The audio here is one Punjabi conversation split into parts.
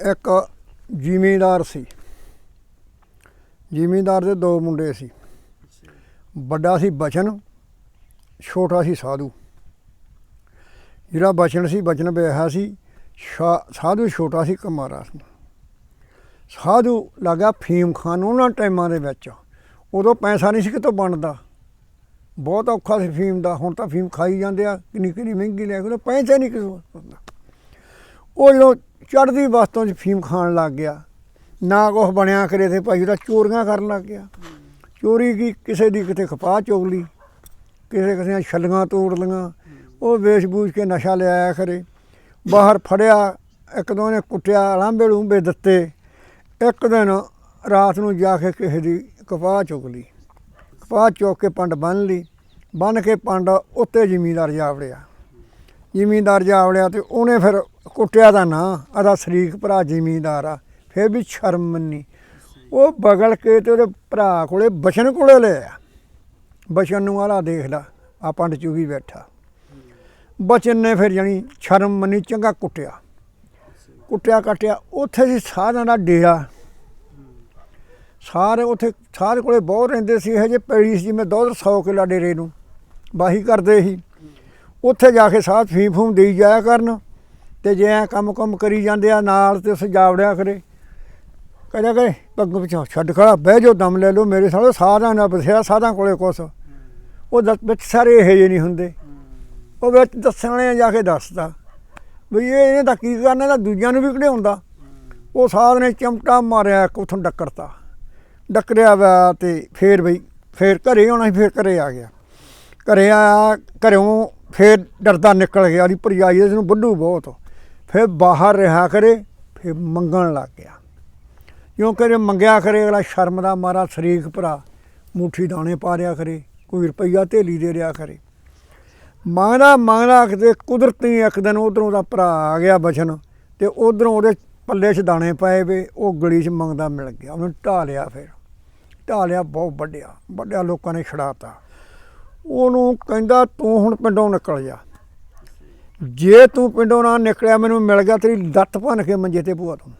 ਇੱਕ ਜ਼ਿਮੀਂਦਾਰ ਸੀ। ਜ਼ਿਮੀਂਦਾਰ ਦੇ ਦੋ ਮੁੰਡੇ ਸੀ। ਵੱਡਾ ਸੀ ਬਚਨ, ਛੋਟਾ ਸੀ ਸਾਧੂ। ਜਿਹੜਾ ਬਚਨ ਸੀ, ਬਚਨ ਵਿਆਹਿਆ ਸੀ, ਸ਼ਾ- ਸਾਧੂ ਛੋਟਾ ਸੀ, ਕੁਮਾਰਾ ਸੀ। ਸਾਧੂ ਲੱਗਾ ਫੀਮ ਖਾਨ ਉਹਨਾਂ ਟਾਈਮਾਂ ਦੇ ਵਿੱਚ। ਉਦੋਂ ਪੈਸਾ ਨਹੀਂ ਸੀ ਕਿਤੋਂ ਬਣਦਾ। ਬਹੁਤ ਔਖਾ ਸੀ ਫੀਮ ਦਾ। ਹੁਣ ਤਾਂ ਫੀਮ ਖਾਈ ਜਾਂਦੇ ਆ। ਕਿੰਨੀ ਕਿੰਨੀ ਮਹਿੰਗੀ ਲੈ ਕੇ ਉਹਦਾ ਪੈਸਾ ਨਹੀਂ ਕਿਤੋਂ ਬਣਦਾ। ਉਹ ਜਦੋਂ ਚੜ੍ਹਦੀ ਵਸਤੋਂ 'ਚ ਫੀਮ ਖਾਣ ਲੱਗ ਗਿਆ। ਨਾ ਕੁਛ ਬਣਿਆ ਕਰੇ ਤੇ ਭਾਈ ਉਹਦਾ ਚੋਰੀਆਂ ਕਰਨ ਲੱਗ ਗਿਆ। ਚੋਰੀ ਕੀ, ਕਿਸੇ ਦੀ ਕਿਤੇ ਕਪਾਹ ਚੋਗ ਲਈ, ਕਿਸੇ ਕਿਸੇ ਦੀਆਂ ਤੋੜ ਲਈਆਂ। ਉਹ ਵੇਚ-ਬੂਝ ਕੇ ਨਸ਼ਾ ਲਿਆਇਆ ਕਰੇ। ਬਾਹਰ ਫੜਿਆ, ਇੱਕ ਦੋ ਨੇ ਕੁੱਟਿਆ ਲਾਂਬੇ ਲੂੰਬੇ ਦਿੱਤੇ। ਇੱਕ ਦਿਨ ਰਾਤ ਨੂੰ ਜਾ ਕੇ ਕਿਸੇ ਦੀ ਕਪਾਹ ਚੁਗ ਲਈ। ਕਪਾਹ ਚੁੱਕ ਕੇ ਪੰਡ ਬੰਨ ਲਈ। ਬੰਨ ਕੇ ਪੰਡ ਉੱਤੇ ਜ਼ਿਮੀਂਦਾਰ ਜਾ ਵੜਿਆ। ਜ਼ਿਮੀਂਦਾਰ ਜਾ ਵੜਿਆ ਤੇ ਉਹਨੇ ਫਿਰ ਕੁੱਟਿਆ ਦਾ ਨਾਂ ਅਦਾ ਸ਼ਰੀਕ ਭਰਾ ਜ਼ਿਮੀਂਦਾਰ ਆ, ਫਿਰ ਵੀ ਸ਼ਰਮ ਮੰਨੀ। ਉਹ ਬਗਲ ਕੇ ਤੇ ਉਹਦੇ ਭਰਾ ਕੋਲੇ ਬਚਨ ਕੋਲੇ ਲੈ ਬਚਨ ਨੂੰ ਆਲਾ ਦੇਖਦਾ ਲਾ ਆ ਪੰਡ ਚੁਗੀ ਬੈਠਾ। ਬਚਨ ਨੇ ਫਿਰ ਜਾਣੀ ਸ਼ਰਮ ਮੰਨੀ, ਚੰਗਾ ਕੁੱਟਿਆ। ਕੁੱਟਿਆ ਕਾਟਿਆ, ਉੱਥੇ ਸੀ ਸਾਰਿਆਂ ਦਾ ਡੇਰਾ। ਸਾਰੇ ਉੱਥੇ, ਸਾਰੇ ਕੋਲੇ ਬਹੁਤ ਰਹਿੰਦੇ ਸੀ, ਇਹ ਜੇ ਪੈੜੀ ਸੀ ਜਿਵੇਂ ਦੁੱਧ 100 ਕਿੱਲਾ ਡੇਰੇ ਨੂੰ, ਵਾਹੀ ਕਰਦੇ ਸੀ। ਉੱਥੇ ਜਾ ਕੇ ਸਾਥ ਫੀਮ ਫੂਮ ਦੇਈ ਜਾਇਆ ਕਰਨ ਤੇ ਜੇ ਐ ਕੰਮ ਕੰਮ ਕਰੀ ਜਾਂਦੇ ਆ ਨਾਲ ਤੇ ਸਜਾਵੜਿਆ ਕਰੇ। ਕਹਿੰਦਾ ਕਿ ਪੱਗ ਵਿੱਚੋਂ ਛੱਡ ਖੜਾ, ਬਹਿ ਜਾਓ, ਦਮ ਲੈ ਲਓ ਮੇਰੇ ਸਾਲੇ ਸਾਰਿਆਂ ਨਾਲ ਬਥੇਰਾ ਸਾਰਿਆਂ ਕੋਲੇ ਕੁਛ। ਉਹ ਦੱਸ- ਵਿੱਚ ਸਾਰੇ ਇਹੋ ਜਿਹੇ ਨਹੀਂ ਹੁੰਦੇ। ਉਹ ਵਿੱਚ ਦੱਸਣ ਵਾਲਿਆਂ ਜਾ ਕੇ ਦੱਸਦਾ ਵੀ ਇਹ ਇਹਨੇ ਤਾਂ ਕੀ ਕਰਨਾ, ਇਹਦਾ ਦੂਜਿਆਂ ਨੂੰ ਵੀ ਕਢਾਉਂਦਾ। ਉਹ ਸਾਧ ਨੇ ਚਮਟਾ ਮਾਰਿਆ, ਇੱਕ ਉਥੋਂ ਡੱਕਰਤਾ। ਡੱਕਰਿਆ ਵਾ ਤੇ ਫੇਰ ਬਈ, ਫੇਰ ਘਰੇ ਆਉਣਾ ਸੀ, ਫੇਰ ਘਰੇ ਆ ਗਿਆ। ਘਰੇ ਆਇਆ, ਘਰੋਂ ਫੇਰ ਡਰਦਾ ਨਿਕਲ ਗਿਆ ਉਹਦੀ ਭਰਜਾਈ ਇਸ ਨੂੰ ਵੱਡੂ ਬਹੁਤ। ਫੇਰ ਬਾਹਰ ਰਿਹਾ ਕਰੇ, ਫੇਰ ਮੰਗਣ ਲੱਗ ਗਿਆ। ਕਿਉਂਕਿ ਇਹ ਮੰਗਿਆ ਕਰੇ, ਅਗਲਾ ਸ਼ਰਮ ਦਾ ਮਾਰਾ ਸ਼ਰੀਕ ਭਰਾ, ਮੁੱਠੀ ਦਾਣੇ ਪਾ ਰਿਆ ਕਰੇ, ਕੋਈ ਰੁਪਈਆ ਢੇਲੀ ਦੇ ਰਿਆ ਕਰੇ। ਮੰਗਦਾ ਮੰਗਦਾ ਕਿਤੇ ਕੁਦਰਤੀ ਇੱਕ ਦਿਨ ਉਧਰੋਂ ਦਾ ਭਰਾ ਆ ਗਿਆ ਬਚਨ, ਤੇ ਉਧਰੋਂ ਉਹਦੇ ਪੱਲੇ 'ਚ ਦਾਣੇ ਪਏ ਵੇ, ਉਹ ਗਲੀ 'ਚ ਮੰਗਦਾ ਮਿਲ ਗਿਆ। ਉਹਨੂੰ ਢਾ ਲਿਆ ਫਿਰ। ਢਾ ਲਿਆ, ਬਹੁਤ ਵੱਡਿਆ ਵੱਡਿਆ ਲੋਕਾਂ ਨੇ ਛੜਾਤਾ ਉਹਨੂੰ ਕਹਿੰਦਾ ਤੂੰ ਹੁਣ ਪਿੰਡੋਂ ਨਿਕਲ ਜਾ। ਜੇ ਤੂੰ ਪਿੰਡੋਂ ਨਾ ਨਿਕਲਿਆ, ਮੈਨੂੰ ਮਿਲ ਗਿਆ ਤੇਰੀ ਲੱਤ ਭੰਨ ਕੇ ਮੰਜੇ ਤੇ ਪਵਾ ਦੂੰ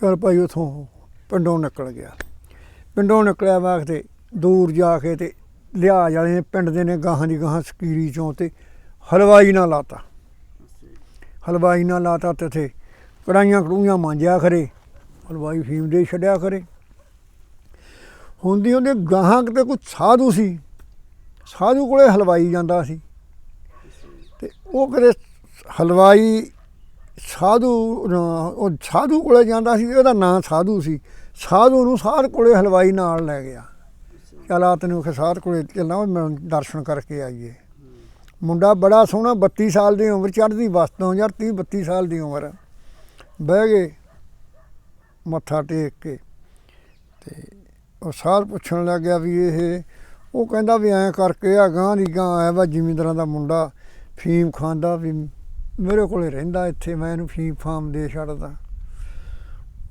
ਚਲ ਭਾਈ ਉਥੋਂ ਪਿੰਡੋਂ ਨਿਕਲ ਗਿਆ। ਪਿੰਡੋਂ ਨਿਕਲਿਆ ਵਾਖ ਤੇ ਦੂਰ ਜਾ ਕੇ ਤੇ ਲਿਹਾਜ਼ ਵਾਲੇ ਨੇ ਪਿੰਡ ਦੇ ਨੇ ਗਾਹਾਂ ਦੀ ਗਾਹਾਂ ਸਕੀਰੀ ਚੋਂ ਤੇ ਹਲਵਾਈ ਨਾਲ ਲਾਤਾ। ਹਲਵਾਈ ਨਾਲ ਲਾਤਾ ਤੇ ਉੱਥੇ ਕੜਾਈਆਂ ਕੜੂਈਆਂ ਮਾਂਜਿਆ ਖਰੇ ਹਲਵਾਈ ਫੀਮ ਦੇ ਛੱਡਿਆ ਖਰੇ ਹੁੰਦੀ ਹੁੰਦੀ ਗਾਹਾਂ ਕਿਤੇ ਕੋਈ ਸਾਧੂ ਸੀ ਸਾਧੂ ਕੋਲੇ ਹਲਵਾਈ ਜਾਂਦਾ ਸੀ। ਤੇ ਉਹ ਕਦੇ ਹਲਵਾਈ ਸਾਧੂ ਉਹ ਸਾਧੂ ਕੋਲੇ ਜਾਂਦਾ ਸੀ ਉਹਦਾ ਨਾਂ ਸਾਧੂ ਸੀ। ਸਾਧੂ ਨੂੰ ਸਾਧ ਕੋਲੇ ਹਲਵਾਈ ਨਾਲ ਲੈ ਗਿਆ। ਚੱਲ ਆ ਤੈਨੂੰ ਕਿ ਸਾਧ ਕੋਲੇ ਚੱਲਾਂ ਮੈਂ ਦਰਸ਼ਨ ਕਰਕੇ ਆਈਏ। ਮੁੰਡਾ ਬੜਾ ਸੋਹਣਾ 32 ਸਾਲ ਦੀ ਉਮਰ, ਚੜ੍ਹਦੀ ਵਸਤੋਂ ਯਾਰ 30 32 ਸਾਲ ਦੀ ਉਮਰ। ਬਹਿ ਗਏ ਮੱਥਾ ਟੇਕ ਕੇ ਤੇ ਉਹ ਸਾਧ ਪੁੱਛਣ ਲੱਗਿਆ ਵੀ ਇਹ ਉਹ ਕਹਿੰਦਾ ਵੀ ਐਂ ਕਰਕੇ ਆ ਗਾਂ ਦੀ ਗਾਂ ਆਇਆ ਵਾ ਜ਼ਿਮੀਂਦਾਰਾਂ ਦਾ ਮੁੰਡਾ ਫੀਮ ਖਾਂਦਾ ਵੀ ਮੇਰੇ ਕੋਲੇ ਰਹਿੰਦਾ ਇੱਥੇ ਮੈਂ ਇਹਨੂੰ ਫੀਮ ਫਾਮ ਦੇ ਛੱਡਦਾ।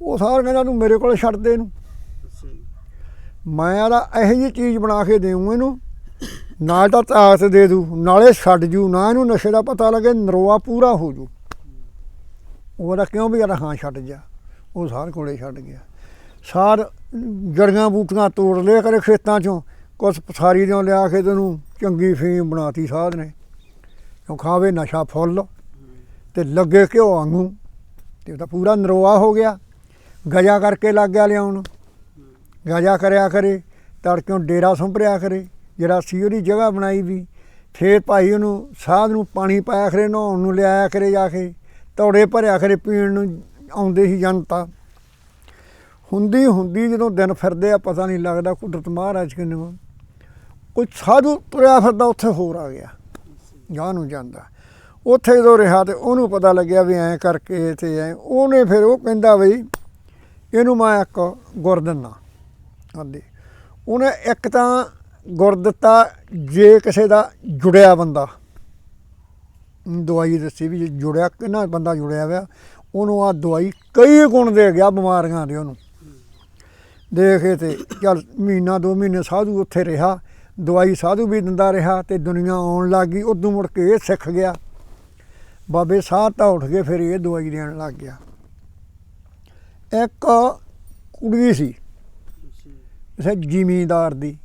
ਉਹ ਸਾਰ ਕਹਿੰਦਾ ਤੂੰ ਮੇਰੇ ਕੋਲੇ ਛੱਡ ਦੇ ਇਹਨੂੰ। ਮੈਂ ਆਦਾ ਇਹੋ ਜਿਹੀ ਚੀਜ਼ ਬਣਾ ਕੇ ਦੇਵਾਂ ਇਹਨੂੰ ਨਾਲ ਤਾਂ ਤਾਕਤ ਦੇ ਦੂ ਨਾਲੇ ਛੱਡ ਜੂ ਨਾ ਇਹਨੂੰ ਨਸ਼ੇ ਦਾ ਪਤਾ ਲੱਗੇ ਨਰੋਆ ਪੂਰਾ ਹੋ ਜੂ। ਉਹਦਾ ਕਿਉਂ ਵੀ ਆਦਾ ਹਾਂ ਛੱਡ ਜਾ ਉਹ ਸਾਰ ਕੋਲੇ ਛੱਡ ਗਿਆ। ਸਾਰ ਜੜੀਆਂ ਬੂਟੀਆਂ ਤੋੜ ਲਿਆ ਕਰੇ ਖੇਤਾਂ ਚੋਂ ਕੁਛ ਪਸਾਰੀ ਦਿਓ ਲਿਆ ਕੇ ਤੈਨੂੰ ਚੰਗੀ ਫੀਮ ਬਣਾਤੀ ਸਾਧ ਨੇ। ਕਿਉਂ ਖਾਵੇ ਨਸ਼ਾ ਫੁੱਲ ਤੇ ਲੱਗੇ ਘਿਓ ਵਾਂਗੂ। ਤੇ ਉਹਦਾ ਪੂਰਾ ਨਰੋਆ ਹੋ ਗਿਆ। ਗਜਾ ਕਰਕੇ ਲੱਗ ਗਿਆ ਲਿਆਉਣ। ਗਜਾ ਕਰਿਆ ਕਰੇ ਤੜਕਿਓਂ ਡੇਰਾ ਸੰਭਰਿਆ ਕਰੇ, ਜਿਹੜਾ ਸੀ ਉਹਦੀ ਜਗ੍ਹਾ ਬਣਾਈ ਵੀ, ਫੇਰ ਭਾਈ ਉਹਨੂੰ ਸਾਧ ਨੂੰ ਪਾਣੀ ਪਾਇਆ ਕਰੇ, ਨਹਾਉਣ ਨੂੰ ਲਿਆਇਆ ਕਰੇ ਜਾ ਕੇ, ਤੌੜੇ ਭਰਿਆ ਕਰੇ, ਪੀਣ ਨੂੰ ਆਉਂਦੇ ਸੀ ਜਨਤਾ। ਹੁੰਦੀ ਹੁੰਦੀ ਜਦੋਂ ਦਿਨ ਫਿਰਦੇ ਆ, ਪਤਾ ਨਹੀਂ ਲੱਗਦਾ ਕੁਦਰਤ ਮਹਾਰਾਜ ਕਿੰਨੇ ਕੋਈ ਸਾਧੂ ਤੁਰਿਆ ਫਿਰਦਾ, ਉੱਥੇ ਹੋਰ ਆ ਗਿਆ ਗਾਂ ਨੂੰ ਜਾਂਦਾ। ਉੱਥੇ ਜਦੋਂ ਰਿਹਾ ਤੇ ਉਹਨੂੰ ਪਤਾ ਲੱਗਿਆ ਵੀ ਐਂ ਕਰਕੇ ਤੇ ਐ। ਉਹਨੇ ਫਿਰ ਉਹ ਕਹਿੰਦਾ ਬਈ ਇਹਨੂੰ ਮੈਂ ਇੱਕ ਗੁਰ ਦਿੰਨਾ। ਹਾਂਜੀ। ਉਹਨੇ ਇੱਕ ਤਾਂ ਗੁਰ ਦਿੱਤਾ, ਜੇ ਕਿਸੇ ਦਾ ਜੁੜਿਆ ਬੰਦਾ ਦਵਾਈ ਦੱਸੀ ਵੀ ਜੇ ਜੁੜਿਆ, ਕਿੰਨਾ ਬੰਦਾ ਜੁੜਿਆ ਹੋਇਆ ਉਹਨੂੰ ਆ ਦਵਾਈ ਕਈ ਗੁਣ ਦੇ ਗਿਆ ਬਿਮਾਰੀਆਂ ਦੇ ਉਹਨੂੰ। ਦੇਖੇ ਤੇ ਚੱਲ ਮਹੀਨਾ, ਦੋ ਮਹੀਨੇ ਸਾਧੂ ਉੱਥੇ ਰਿਹਾ। ਦਵਾਈ ਸਾਧੂ ਵੀ ਦਿੰਦਾ ਰਿਹਾ ਤੇ ਦੁਨੀਆ ਆਉਣ ਲੱਗ ਗਈ। ਉਦੋਂ ਮੁੜ ਕੇ ਇਹ ਸਿੱਖ ਗਿਆ। ਬਾਬੇ ਸਾਹ ਤਾਂ ਉੱਠ ਗਏ ਫਿਰ ਇਹ ਦਵਾਈ ਦੇਣ ਲੱਗ ਗਿਆ। ਇੱਕ ਕੁੜੀ ਸੀ ਕਿਸੇ ਜ਼ਿਮੀਂਦਾਰ ਦੀ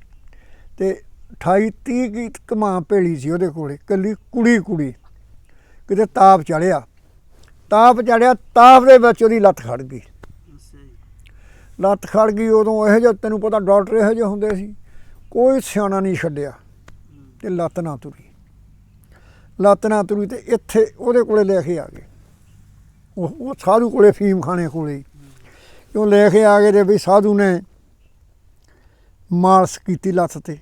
ਤੇ 28 30 ਕੀ ਕਮਾ ਭੇਲੀ ਸੀ ਉਹਦੇ ਕੋਲੇ ਕੱਲੀ ਕੁੜੀ ਕੁੜੀ ਕਿਤੇ ਤਾਪ ਚੜਿਆ। ਤਾਪ ਚੜਿਆ ਤਾਪ ਦੇ ਵਿੱਚ ਉਹਦੀ ਲੱਤ ਖੜ ਗਈ। ਲੱਤ ਖੜ ਗਈ ਉਦੋਂ ਇਹੋ ਜਿਹਾ ਤੈਨੂੰ ਪਤਾ ਡਾਕਟਰ ਇਹੋ ਜਿਹੇ ਹੁੰਦੇ ਸੀ। ਕੋਈ ਸਿਆਣਾ ਨਹੀਂ ਛੱਡਿਆ ਤੇ ਲੱਤ ਨਾ ਤੁਰੀ। ਲੱਤ ਨਾ ਤੁਰੀ ਤੇ ਇੱਥੇ ਉਹਦੇ ਕੋਲੇ ਲੈ ਕੇ ਆ ਗਏ। ਉਹ ਉਹ ਸਾਧੂ ਕੋਲੇ, ਫੀਮ ਖਾਣੇ ਕੋਲੇ ਕਿਉਂ ਲੈ ਕੇ ਆ ਗਏ ਤੇ ਵੀ ਸਾਧੂ ਨੇ ਮਾਲਸ਼ ਕੀਤੀ ਲੱਤ ਤੇ।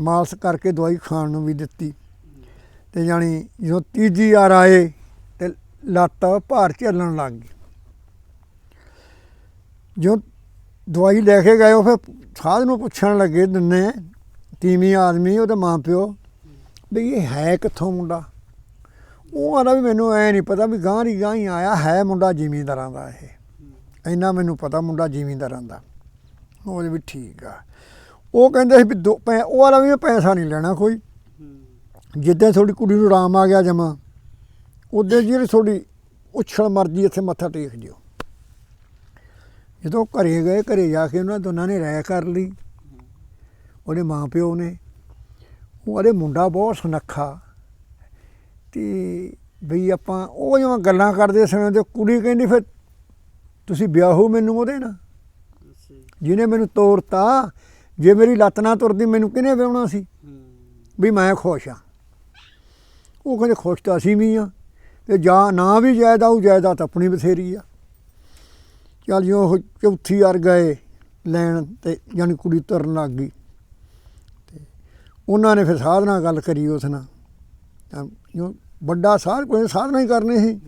ਮਾਲਸ਼ ਕਰਕੇ ਦਵਾਈ ਖਾਣ ਨੂੰ ਵੀ ਦਿੱਤੀ। ਤੇ ਜਾਣੀ ਜਦੋਂ ਤੀਜੀ ਵਾਰ ਆਏ ਤੇ ਲੱਤ ਭਾਰ ਝੱਲਣ ਲੱਗ ਗਈ। ਜੋ ਦਵਾਈ ਲੈ ਕੇ ਗਏ ਉਹ ਫਿਰ ਸਾਧ ਨੂੰ ਪੁੱਛਣ ਲੱਗੇ ਦਿੰਨੇ ਤੀਵੀਂ ਆਦਮੀ, ਉਹਦੇ ਮਾਂ ਪਿਓ, ਵੀ ਇਹ ਹੈ ਕਿੱਥੋਂ ਮੁੰਡਾ? ਉਹ ਆਦਾ ਵੀ ਮੈਨੂੰ ਐ ਨਹੀਂ ਪਤਾ ਵੀ ਗਾਂ ਦੀ ਗਾਂ ਹੀ ਆਇਆ, ਹੈ ਮੁੰਡਾ ਜ਼ਿਮੀਂਦਾਰਾਂ ਦਾ ਇਹ। ਇੰਨਾ ਮੈਨੂੰ ਪਤਾ ਮੁੰਡਾ ਜ਼ਿਮੀਂਦਾਰਾਂ ਦਾ। ਉਹ ਵੀ ਠੀਕ ਆ। ਉਹ ਕਹਿੰਦੇ ਸੀ ਵੀ ਦੋ ਪੈ, ਉਹ ਵਾਲਾ ਵੀ ਮੈਂ ਪੈਸਾ ਨਹੀਂ ਲੈਣਾ ਕੋਈ। ਜਿੱਦਾਂ ਤੁਹਾਡੀ ਕੁੜੀ ਨੂੰ ਆਰਾਮ ਆ ਗਿਆ ਜਮਾ ਉਦੋਂ ਜਿਹੜੀ ਤੁਹਾਡੀ ਉਛਲ ਮਰਜ਼ੀ ਇੱਥੇ ਮੱਥਾ ਟੇਕ ਜਿਓ। ਜਦੋਂ ਘਰੇ ਗਏ, ਘਰੇ ਜਾ ਕੇ ਉਹਨਾਂ ਦੋਨਾਂ ਨੇ ਰਾਇ ਕਰ ਲਈ। ਉਹਦੇ ਮਾਂ ਪਿਓ ਨੇ ਉਹਦੇ ਮੁੰਡਾ ਬਹੁਤ ਸੁਨੱਖਾ। ਤੇ ਬਈ ਆਪਾਂ ਉਹ ਜਿਵੇਂ ਗੱਲਾਂ ਕਰਦੇ ਸਮੇਂ ਤੇ ਕੁੜੀ ਕਹਿੰਦੀ, ਫਿਰ ਤੁਸੀਂ ਵਿਆਹੋ ਮੈਨੂੰ ਉਹਦੇ ਨਾਲ। ਜਿਹਨੇ ਮੈਨੂੰ ਤੋਰਤਾ, ਜੇ ਮੇਰੀ ਲੱਤ ਨਾ ਤੁਰਦੀ, ਮੈਨੂੰ ਕਿਹਨੇ ਵਿਆਹਣਾ ਸੀ? ਵੀ ਮੈਂ ਖੁਸ਼ ਆ ਉਹ ਕਹਿੰਦੇ, ਖੁਸ਼ ਤਾਂ ਅਸੀਂ ਵੀ ਆ ਤੇ ਜਾਂ ਨਾ ਵੀ ਜਾਇਦਾ, ਉਹ ਜਾਇਦਾਦ ਆਪਣੀ ਬਥੇਰੀ ਆ। ਚੱਲ ਜਿਉਂ ਉਹ ਚੌਥੀ ਵਾਰ ਗਏ ਲੈਣ ਤੇ ਜਾਨੀ ਕੁੜੀ ਤੁਰਨ ਲੱਗ ਗਈ। ਤੇ ਉਹਨਾਂ ਨੇ ਫਿਰ ਸਾਧ ਨਾਲ ਗੱਲ ਕਰੀ ਉਸ ਨਾਲ। ਤਾਂ ਜੋ ਵੱਡਾ ਸਾਧ ਕੋਈ ਸਾਧਨਾ ਹੀ ਕਰਨੇ ਸੀ।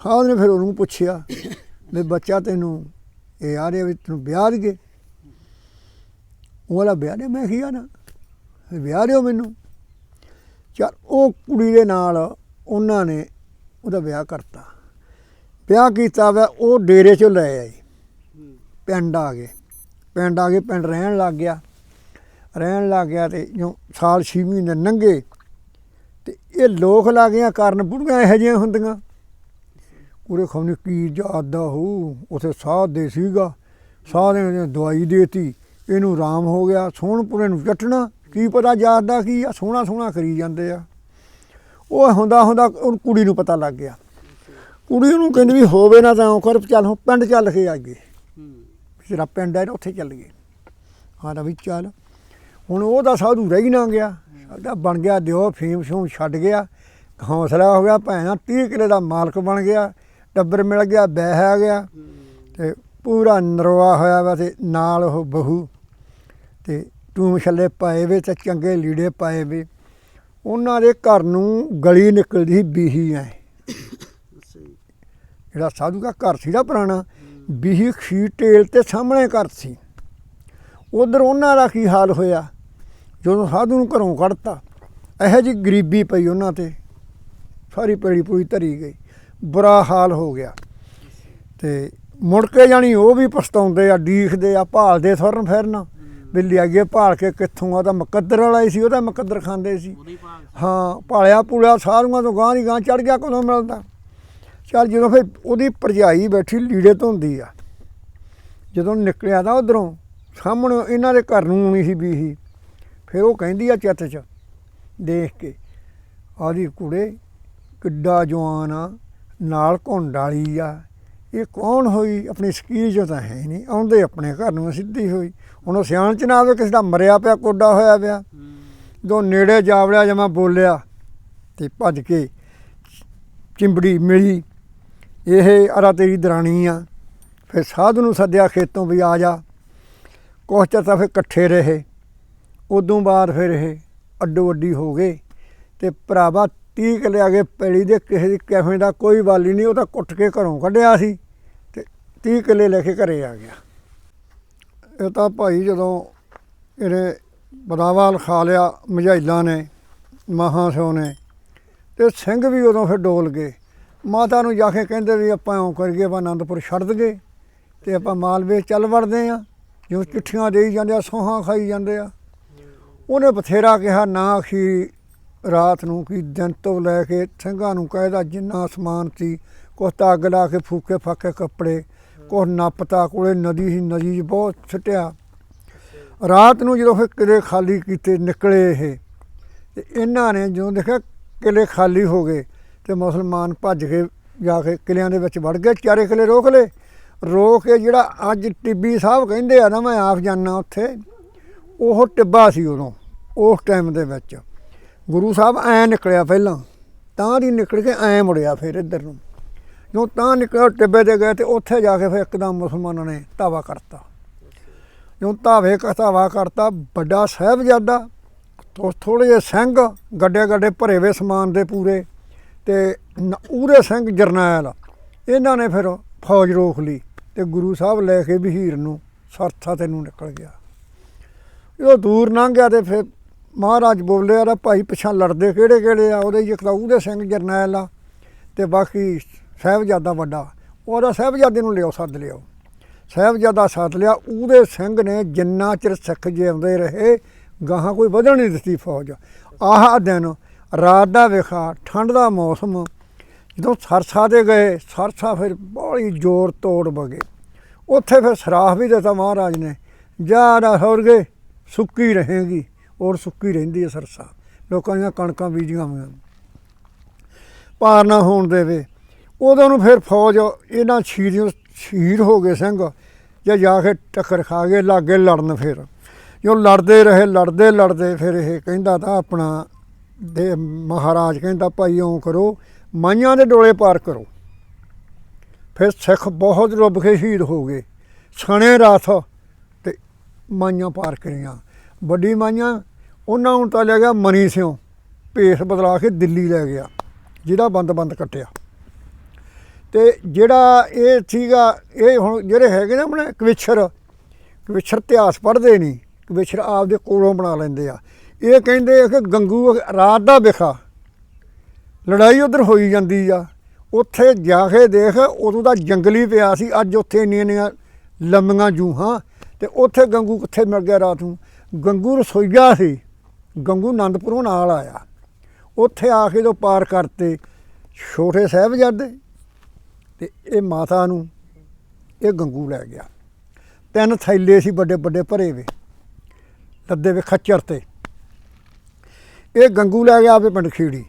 ਸਾਧ ਨੇ ਫਿਰ ਉਹਨੂੰ ਪੁੱਛਿਆ ਵੀ ਬੱਚਾ ਤੈਨੂੰ ਇਹ ਆ ਰਿਹਾ ਵੀ ਤੈਨੂੰ ਵਿਆਹ ਦੇਗੇ ਉਹ ਵਾਲਾ ਵਿਆਹ ਦੇ? ਮੈਂ ਕਿਹਾ ਨਾ ਵਿਆਹ ਦਿਓ ਮੈਨੂੰ। ਚਲ ਉਹ ਕੁੜੀ ਦੇ ਨਾਲ ਉਹਨਾਂ ਨੇ ਉਹਦਾ ਵਿਆਹ ਕਰਤਾ। ਵਿਆਹ ਕੀਤਾ ਵਾ, ਉਹ ਡੇਰੇ ਚੋਂ ਲੈ ਆਏ ਪਿੰਡ ਆ ਗਏ। ਪਿੰਡ ਆ ਗਏ, ਪਿੰਡ ਰਹਿਣ ਲੱਗ ਗਿਆ। ਰਹਿਣ ਲੱਗ ਗਿਆ ਤੇ ਜੋ ਸਾਲ 6 ਮਹੀਨੇ ਲੰਘੇ ਤੇ ਇਹ ਲੋਕ ਲਾਗੀਆਂ ਕਾਰਨ ਬੁੜੀਆਂ ਇਹੋ ਜਿਹੀਆਂ ਹੁੰਦੀਆਂ। ਉਰੇ ਖਮਨੇ ਕੀ ਜਾਦਾ ਹੋ, ਉਥੇ ਸਾਹ ਦੇ ਸੀਗਾ। ਸਾਹ ਨੇ ਦਵਾਈ ਦੇਤੀ, ਇਹਨੂੰ ਆਰਾਮ ਹੋ ਗਿਆ। ਸੋਹਣਪੁਰੇ ਨੂੰ ਚੱਟਣਾ ਕੀ ਪਤਾ ਜਾਦਾ ਕੀ ਆ ਸੋਹਣਾ ਸੋਹਣਾ ਕਰੀ ਜਾਂਦੇ ਆ। ਉਹ ਹੁੰਦਾ ਹੁੰਦਾ ਉਹ ਕੁੜੀ ਨੂੰ ਪਤਾ ਲੱਗ ਗਿਆ। ਕੁੜੀ ਨੂੰ ਕਹਿੰਦੀ ਵੀ ਹੋਵੇ ਨਾ ਤਾਂ ਉਹ ਕਰ ਚੱਲ ਹੁਣ ਪਿੰਡ ਚੱਲ ਕੇ ਆਈਏ। ਜਿਹੜਾ ਪਿੰਡ ਹੈ ਉੱਥੇ ਚੱਲ ਗਏ। ਹਾਂ ਵੀ ਚੱਲ। ਹੁਣ ਉਹਦਾ ਸਾਧੂ ਰਹਿ ਹੀ ਨਾ ਗਿਆ। ਸਾਡਾ ਬਣ ਗਿਆ ਦਿਓ ਫੀਮ ਸ਼ੂਮ ਛੱਡ ਗਿਆ। ਹੌਸਲਾ ਹੋ ਗਿਆ ਭੈਣਾ 30 ਕਿਲੇ ਦਾ ਮਾਲਕ ਬਣ ਗਿਆ। ਟੱਬਰ ਮਿਲ ਗਿਆ ਬਹਿ ਆ ਗਿਆ। ਤੇ ਪੂਰਾ ਨਰਵਾ ਹੋਇਆ ਵਾ ਤੇ ਨਾਲ ਉਹ ਬਹੂ। ਤੇ ਟੂਮ ਛੱਲੇ ਪਾਏ ਵੇ ਤੇ ਚੰਗੇ ਲੀੜੇ ਪਾਏ ਵੇ। ਉਹਨਾਂ ਦੇ ਘਰ ਨੂੰ ਗਲੀ ਨਿਕਲਦੀ ਸੀ ਬੀਹੀ ਐ। ਜਿਹੜਾ ਸਾਧੂ ਦਾ ਘਰ ਸੀ ਨਾ ਪੁਰਾਣਾ ਬੀਹੀ ਖੀ ਟੇਲ ਤੇ ਸਾਹਮਣੇ ਘਰ ਸੀ। ਉਧਰ ਉਹਨਾਂ ਦਾ ਕੀ ਹਾਲ ਹੋਇਆ? ਜਦੋਂ ਸਾਧੂ ਨੂੰ ਘਰੋਂ ਕੱਢਤਾ ਇਹੋ ਜੀ ਗਰੀਬੀ ਪਈ ਉਹਨਾਂ ਤੇ। ਸਾਰੀ ਪੈੜੀ ਪੂਰੀ ਧਰੀ ਗਈ। ਬੁਰਾ ਹਾਲ ਹੋ ਗਿਆ। ਤੇ ਮੁੜ ਕੇ ਜਾਣੀ ਉਹ ਵੀ ਪਛਤਾਉਂਦੇ ਆ ਡੀਖਦੇ ਆ ਭਾਲਦੇ ਫਿਰਨ ਫਿਰਨ। ਵੀ ਲਿਆਈਏ ਭਾਲ ਕੇ ਕਿੱਥੋਂ ਆ ਤਾਂ ਮੁਕੱਦਰ ਵਾਲਾ ਹੀ ਸੀ ਉਹਦਾ ਮੁਕੱਦਰ ਖਾਂਦੇ ਸੀ। ਹਾਂ ਭਾਲਿਆ ਪੂਲਿਆ ਸਾਰੀਆਂ ਤੋਂ ਗਾਂ ਦੀ ਗਾਂ ਚੜ ਗਿਆ ਕਦੋਂ ਮਿਲਦਾ? ਚੱਲ ਜਦੋਂ ਫਿਰ ਉਹਦੀ ਭਰਜਾਈ ਬੈਠੀ ਲੀੜੇ ਧੋਂਦੀ ਆ ਜਦੋਂ ਨਿਕਲਿਆ ਤਾਂ ਉਧਰੋਂ ਸਾਹਮਣੇ ਇਹਨਾਂ ਦੇ ਘਰ ਨੂੰ ਆਉਣੀ ਸੀ ਬੀਹੀ ਫਿਰ ਉਹ ਕਹਿੰਦੀ ਆ ਚਿੱਤ 'ਚ ਦੇਖ ਕੇ ਆਦੀ ਕੁੜੇ ਕਿੱਡਾ ਜਵਾਨ ਆ ਨਾਲ ਘੁੰਡ ਵਾਲੀ ਆ ਇਹ ਕੌਣ ਹੋਈ? ਆਪਣੀ ਸਕੀਰ 'ਚੋਂ ਤਾਂ ਹੈ ਨਹੀਂ ਆਉਂਦੇ ਆਪਣੇ ਘਰ ਨੂੰ ਸਿੱਧੀ ਹੋਈ। ਹੁਣ ਉਹ ਸਿਆਣ 'ਚ ਨਾ ਆਵੇ ਕਿਸੇ ਦਾ ਮਰਿਆ ਪਿਆ ਕੋਡਾ ਹੋਇਆ ਪਿਆ। ਜਦੋਂ ਨੇੜੇ ਜਾਵੜਿਆ ਜਮਾ ਬੋਲਿਆ ਤੇ ਭੱਜ ਕੇ ਚਿੰਬੜੀ ਮਿਲੀ ਇਹ ਅਰਾ ਤੇਰੀ ਦਰਾਣੀ ਆ। ਫਿਰ ਸਾਧੂ ਨੂੰ ਸੱਦਿਆ ਖੇਤੋਂ ਵੀ ਆ ਜਾ। ਕੁਛ ਚਿਰ ਤਾਂ ਫਿਰ ਇਕੱਠੇ ਰਹੇ। ਉਦੋਂ ਬਾਅਦ ਫਿਰ ਇਹ ਅੱਡੋ ਅੱਡੀ ਹੋ ਗਏ ਤੇ ਭਰਾਵਾ 30 ਕਿਲੇ ਆ ਗਏ ਪੈਲੀ ਦੇ ਕਿਸੇ ਦੀ ਕੈਫੇ ਦਾ ਕੋਈ ਵਾਲੀ ਨਹੀਂ, ਉਹ ਤਾਂ ਕੁੱਟ ਕੇ ਘਰੋਂ ਕੱਢਿਆ ਸੀ ਤੇ 30 ਕਿਲੇ ਲੈ ਕੇ ਘਰੇ ਆ ਗਿਆ। ਇਹ ਤਾਂ ਭਾਈ ਜਦੋਂ ਇਹਨੇ ਬਦਾਵਾ ਖਾ ਲਿਆ ਮਝੈਲਾਂ ਨੇ, ਮਹਾਂ ਸਿਓ ਨੇ ਤੇ ਸਿੰਘ ਵੀ ਉਦੋਂ ਫਿਰ ਡੋਲ ਗਏ। ਮਾਤਾ ਨੂੰ ਜਾ ਕੇ ਕਹਿੰਦੇ ਵੀ ਆਪਾਂ ਇਉਂ ਕਰੀਏ ਆਪਾਂ ਆਨੰਦਪੁਰ ਛੱਡ ਦਗੇ ਤੇ ਆਪਾਂ ਮਾਲਵੇ ਚੱਲ ਵੜਦੇ ਆ ਜਿਉਂ ਚਿੱਠੀਆਂ ਦੇਈ ਜਾਂਦੇ ਆ, ਸੋਹਾਂ ਖਾਈ ਜਾਂਦੇ ਆ। ਉਹਨੇ ਬਥੇਰਾ ਕਿਹਾ, ਨਾ ਆਖੀ ਰਾਤ ਨੂੰ ਕਿ ਦਿਨ ਤੋਂ ਲੈ ਕੇ ਸਿੰਘਾਂ ਨੂੰ ਕਹਿਦਾ ਜਿੰਨਾ ਸਮਾਨ ਸੀ, ਕੁਛ ਤਾਂ ਅੱਗ ਲਾ ਕੇ ਫੂਕੇ ਫਾਕੇ ਕੱਪੜੇ, ਕੁਛ ਨੱਪਤਾ, ਕੋਲੇ ਨਦੀ ਸੀ, ਨਦੀ 'ਚ ਬਹੁਤ ਛਟਿਆ ਰਾਤ ਨੂੰ ਜਦੋਂ ਫਿਰ ਕਿਲੇ ਖਾਲੀ ਕੀਤੇ ਨਿਕਲੇ ਇਹ, ਤੇ ਇਹਨਾਂ ਨੇ ਜਦੋਂ ਦੇਖਿਆ ਕਿਲੇ ਖਾਲੀ ਹੋ ਗਏ ਤੇ ਮੁਸਲਮਾਨ ਭੱਜ ਕੇ ਜਾ ਕੇ ਕਿਲਿਆਂ ਦੇ ਵਿੱਚ ਵੜ ਗਏ, ਚਾਰੇ ਕਿਲੇ ਰੋਕ ਲਏ। ਰੋਕ ਕੇ ਜਿਹੜਾ ਅੱਜ ਟਿੱਬੀ ਸਾਹਿਬ ਕਹਿੰਦੇ ਆ ਨਾ, ਮੈਂ ਆਪ ਜਾਣਾ ਉੱਥੇ, ਉਹ ਟਿੱਬਾ ਸੀ ਉਦੋਂ, ਉਸ ਟਾਈਮ ਦੇ ਵਿੱਚ। ਗੁਰੂ ਸਾਹਿਬ ਐ ਨਿਕਲਿਆ ਪਹਿਲਾਂ, ਤਾਂ ਦੀ ਨਿਕਲ ਕੇ ਐ ਮੁੜਿਆ ਫਿਰ ਇੱਧਰ ਨੂੰ। ਜਦੋਂ ਤਾਂ ਨਿਕਲਿਆ ਟਿੱਬੇ ਤੇ ਗਏ ਤੇ ਉੱਥੇ ਜਾ ਕੇ ਫਿਰ ਇੱਕਦਮ ਮੁਸਲਮਾਨਾਂ ਨੇ ਧਾਵਾ ਕਰਤਾ। ਜਦੋਂ ਧਾਵੇ ਧਾਵਾ ਕਰਤਾ, ਵੱਡਾ ਸਾਹਿਬਜ਼ਾਦਾ ਤੋ ਥੋੜੇ ਜਿਹੇ ਸਿੰਘ ਗੱਡੇ ਗੱਡੇ ਭਰੇ ਵੇ ਸਮਾਨ ਦੇ ਪੂਰੇ। ਤੇ ਨ- ਉਹਦੇ ਸਿੰਘ ਜਰਨੈਲ, ਇਹਨਾਂ ਨੇ ਫਿਰ ਫੌਜ ਰੋਕ ਲਈ ਤੇ ਗੁਰੂ ਸਾਹਿਬ ਲੈ ਕੇ ਬਹੀਰ ਨੂੰ ਸਰਥਾ ਤੇ ਨੂੰ ਨਿਕਲ ਗਿਆ। ਜਦੋਂ ਦੂਰ ਲੰਘ ਗਿਆ ਤੇ ਫਿਰ ਮਹਾਰਾਜ ਬੋਲਿਆ ਰਾ ਭਾਈ ਪਿਛਾਂ ਲੜਦੇ ਕਿਹੜੇ ਕਿਹੜੇ ਆ? ਉਹਦੇ ਇੱਕ ਤਾਂ ਉਹਦੇ ਸਿੰਘ ਜਰਨੈਲ ਆ ਤੇ ਬਾਕੀ ਸਾਹਿਬਜ਼ਾਦਾ ਵੱਡਾ। ਉਹਦਾ ਸਾਹਿਬਜ਼ਾਦੇ ਨੂੰ ਲਿਓ ਸੱਦ ਲਿਓ ਸਾਹਿਬਜ਼ਾਦਾ ਸੱਦ ਲਿਆ, ਉਹਦੇ ਸਿੰਘ ਨੇ ਜਿੰਨਾ ਚਿਰ ਸਿੱਖ ਜਿਉਂਦੇ ਰਹੇ, ਗਾਹਾਂ ਕੋਈ ਵਧਣ ਨਹੀਂ ਦਿੱਤੀ ਫੌਜ। ਆਹ ਦਿਨ ਰਾਤ ਦਾ ਵੇਖਾ, ਠੰਡ ਦਾ ਮੌਸਮ। ਜਦੋਂ ਸਰਸਾ ਦੇ ਗਏ, ਸਰਸਾ ਫਿਰ ਬੜੀ ਜ਼ੋਰ ਤੋੜ ਵਗੇ। ਉੱਥੇ ਫਿਰ ਸਰਾਖ ਵੀ ਦਿੱਤਾ ਮਹਾਰਾਜ ਨੇ, ਜਾ ਨਾ ਹੋਰ ਗਏ ਸੁੱਕੀ ਰਹੇਗੀ। ਔਰ ਸੁੱਕੀ ਰਹਿੰਦੀ ਹੈ ਸਰਸਾ। ਲੋਕਾਂ ਦੀਆਂ ਕਣਕਾਂ ਬੀਜੀਆਂ ਹੋਈਆਂ ਪਾਰ ਨਾ ਹੋਣ ਦੇਵੇ। ਉਦੋਂ ਨੂੰ ਫਿਰ ਫੌਜ ਇਹਨਾਂ ਸ਼ਹੀਦ ਸ਼ਹੀਦ ਹੋ ਗਏ ਸਿੰਘ, ਜੇ ਜਾ ਕੇ ਟੱਕਰ ਖਾ ਗਏ, ਲਾਗੇ ਲੜਨ ਫਿਰ। ਜੋ ਲੜਦੇ ਰਹੇ, ਲੜਦੇ ਲੜਦੇ ਫਿਰ ਇਹ ਕਹਿੰਦਾ ਤਾਂ ਆਪਣਾ ਦੇ ਮਹਾਰਾਜ ਕਹਿੰਦਾ, ਭਾਈ, ਇਉਂ ਕਰੋ, ਮਾਈਆਂ ਦੇ ਡੋਲੇ ਪਾਰ ਕਰੋ। ਫਿਰ ਸਿੱਖ ਬਹੁਤ ਰੁੱਬ ਕੇ ਸ਼ਹੀਦ ਹੋ ਗਏ। ਸਣੇ ਰਾਤ ਤੇ ਮਾਈਆਂ ਪਾਰ ਕਰੀਆਂ। ਵੱਡੀ ਮਾਈਆਂ, ਉਹਨਾਂ ਨੂੰ ਤਾਂ ਲੈ ਗਿਆ ਮਨੀ ਸਿਓ ਭੇਸ ਬਦਲਾ ਕੇ ਦਿੱਲੀ ਲੈ ਗਿਆ ਜਿਹੜਾ ਬੰਦ ਬੰਦ ਕੱਟਿਆ। ਤੇ ਜਿਹੜਾ ਇਹ ਸੀਗਾ, ਇਹ ਹੁਣ ਜਿਹੜੇ ਹੈਗੇ ਨਾ ਆਪਣੇ ਕਵਿਛਰ ਕਵਿਛਰ ਇਤਿਹਾਸ ਪੜ੍ਹਦੇ ਨਹੀਂ, ਕਵਿਛਰ ਆਪਦੇ ਕੋਲੋਂ ਬਣਾ ਲੈਂਦੇ ਆ। ਇਹ ਕਹਿੰਦੇ ਆ ਕਿ ਗੰਗੂ ਰਾਤ ਦਾ ਵਿਖਾ। ਲੜਾਈ ਉਧਰ ਹੋਈ ਜਾਂਦੀ ਆ। ਉੱਥੇ ਜਾ ਕੇ ਦੇਖ, ਉਦੋਂ ਦਾ ਜੰਗਲੀ ਪਿਆ ਸੀ। ਅੱਜ ਉੱਥੇ ਇੰਨੀਆਂ ਇੰਨੀਆਂ ਲੰਮੀਆਂ ਜੂਹਾਂ ਤੇ ਉੱਥੇ ਗੰਗੂ ਕਿੱਥੇ ਮਿਲ ਗਿਆ ਰਾਤ ਨੂੰ? ਗੰਗੂ ਰਸੋਈਆ ਸੀ। ਗੰਗੂ ਆਨੰਦਪੁਰੋਂ ਨਾਲ ਆਇਆ। ਉੱਥੇ ਆ ਕੇ ਜਦੋਂ ਪਾਰ ਕਰਤੇ ਛੋਟੇ ਸਾਹਿਬਜ਼ਾਦੇ ਤੇ ਇਹ ਮਾਤਾ ਨੂੰ ਇਹ ਗੰਗੂ ਲੈ ਗਿਆ। ਤਿੰਨ ਥੈਲੇ ਸੀ ਵੱਡੇ ਵੱਡੇ ਭਰੇ ਵੇ। ਲੱਦੇ ਵੇ ਖੱਚਰ ਤੇ। ਇਹ ਗੰਗੂ ਲੈ ਗਿਆ ਆਪੇ ਪਿੰਡ ਖੀੜੀ।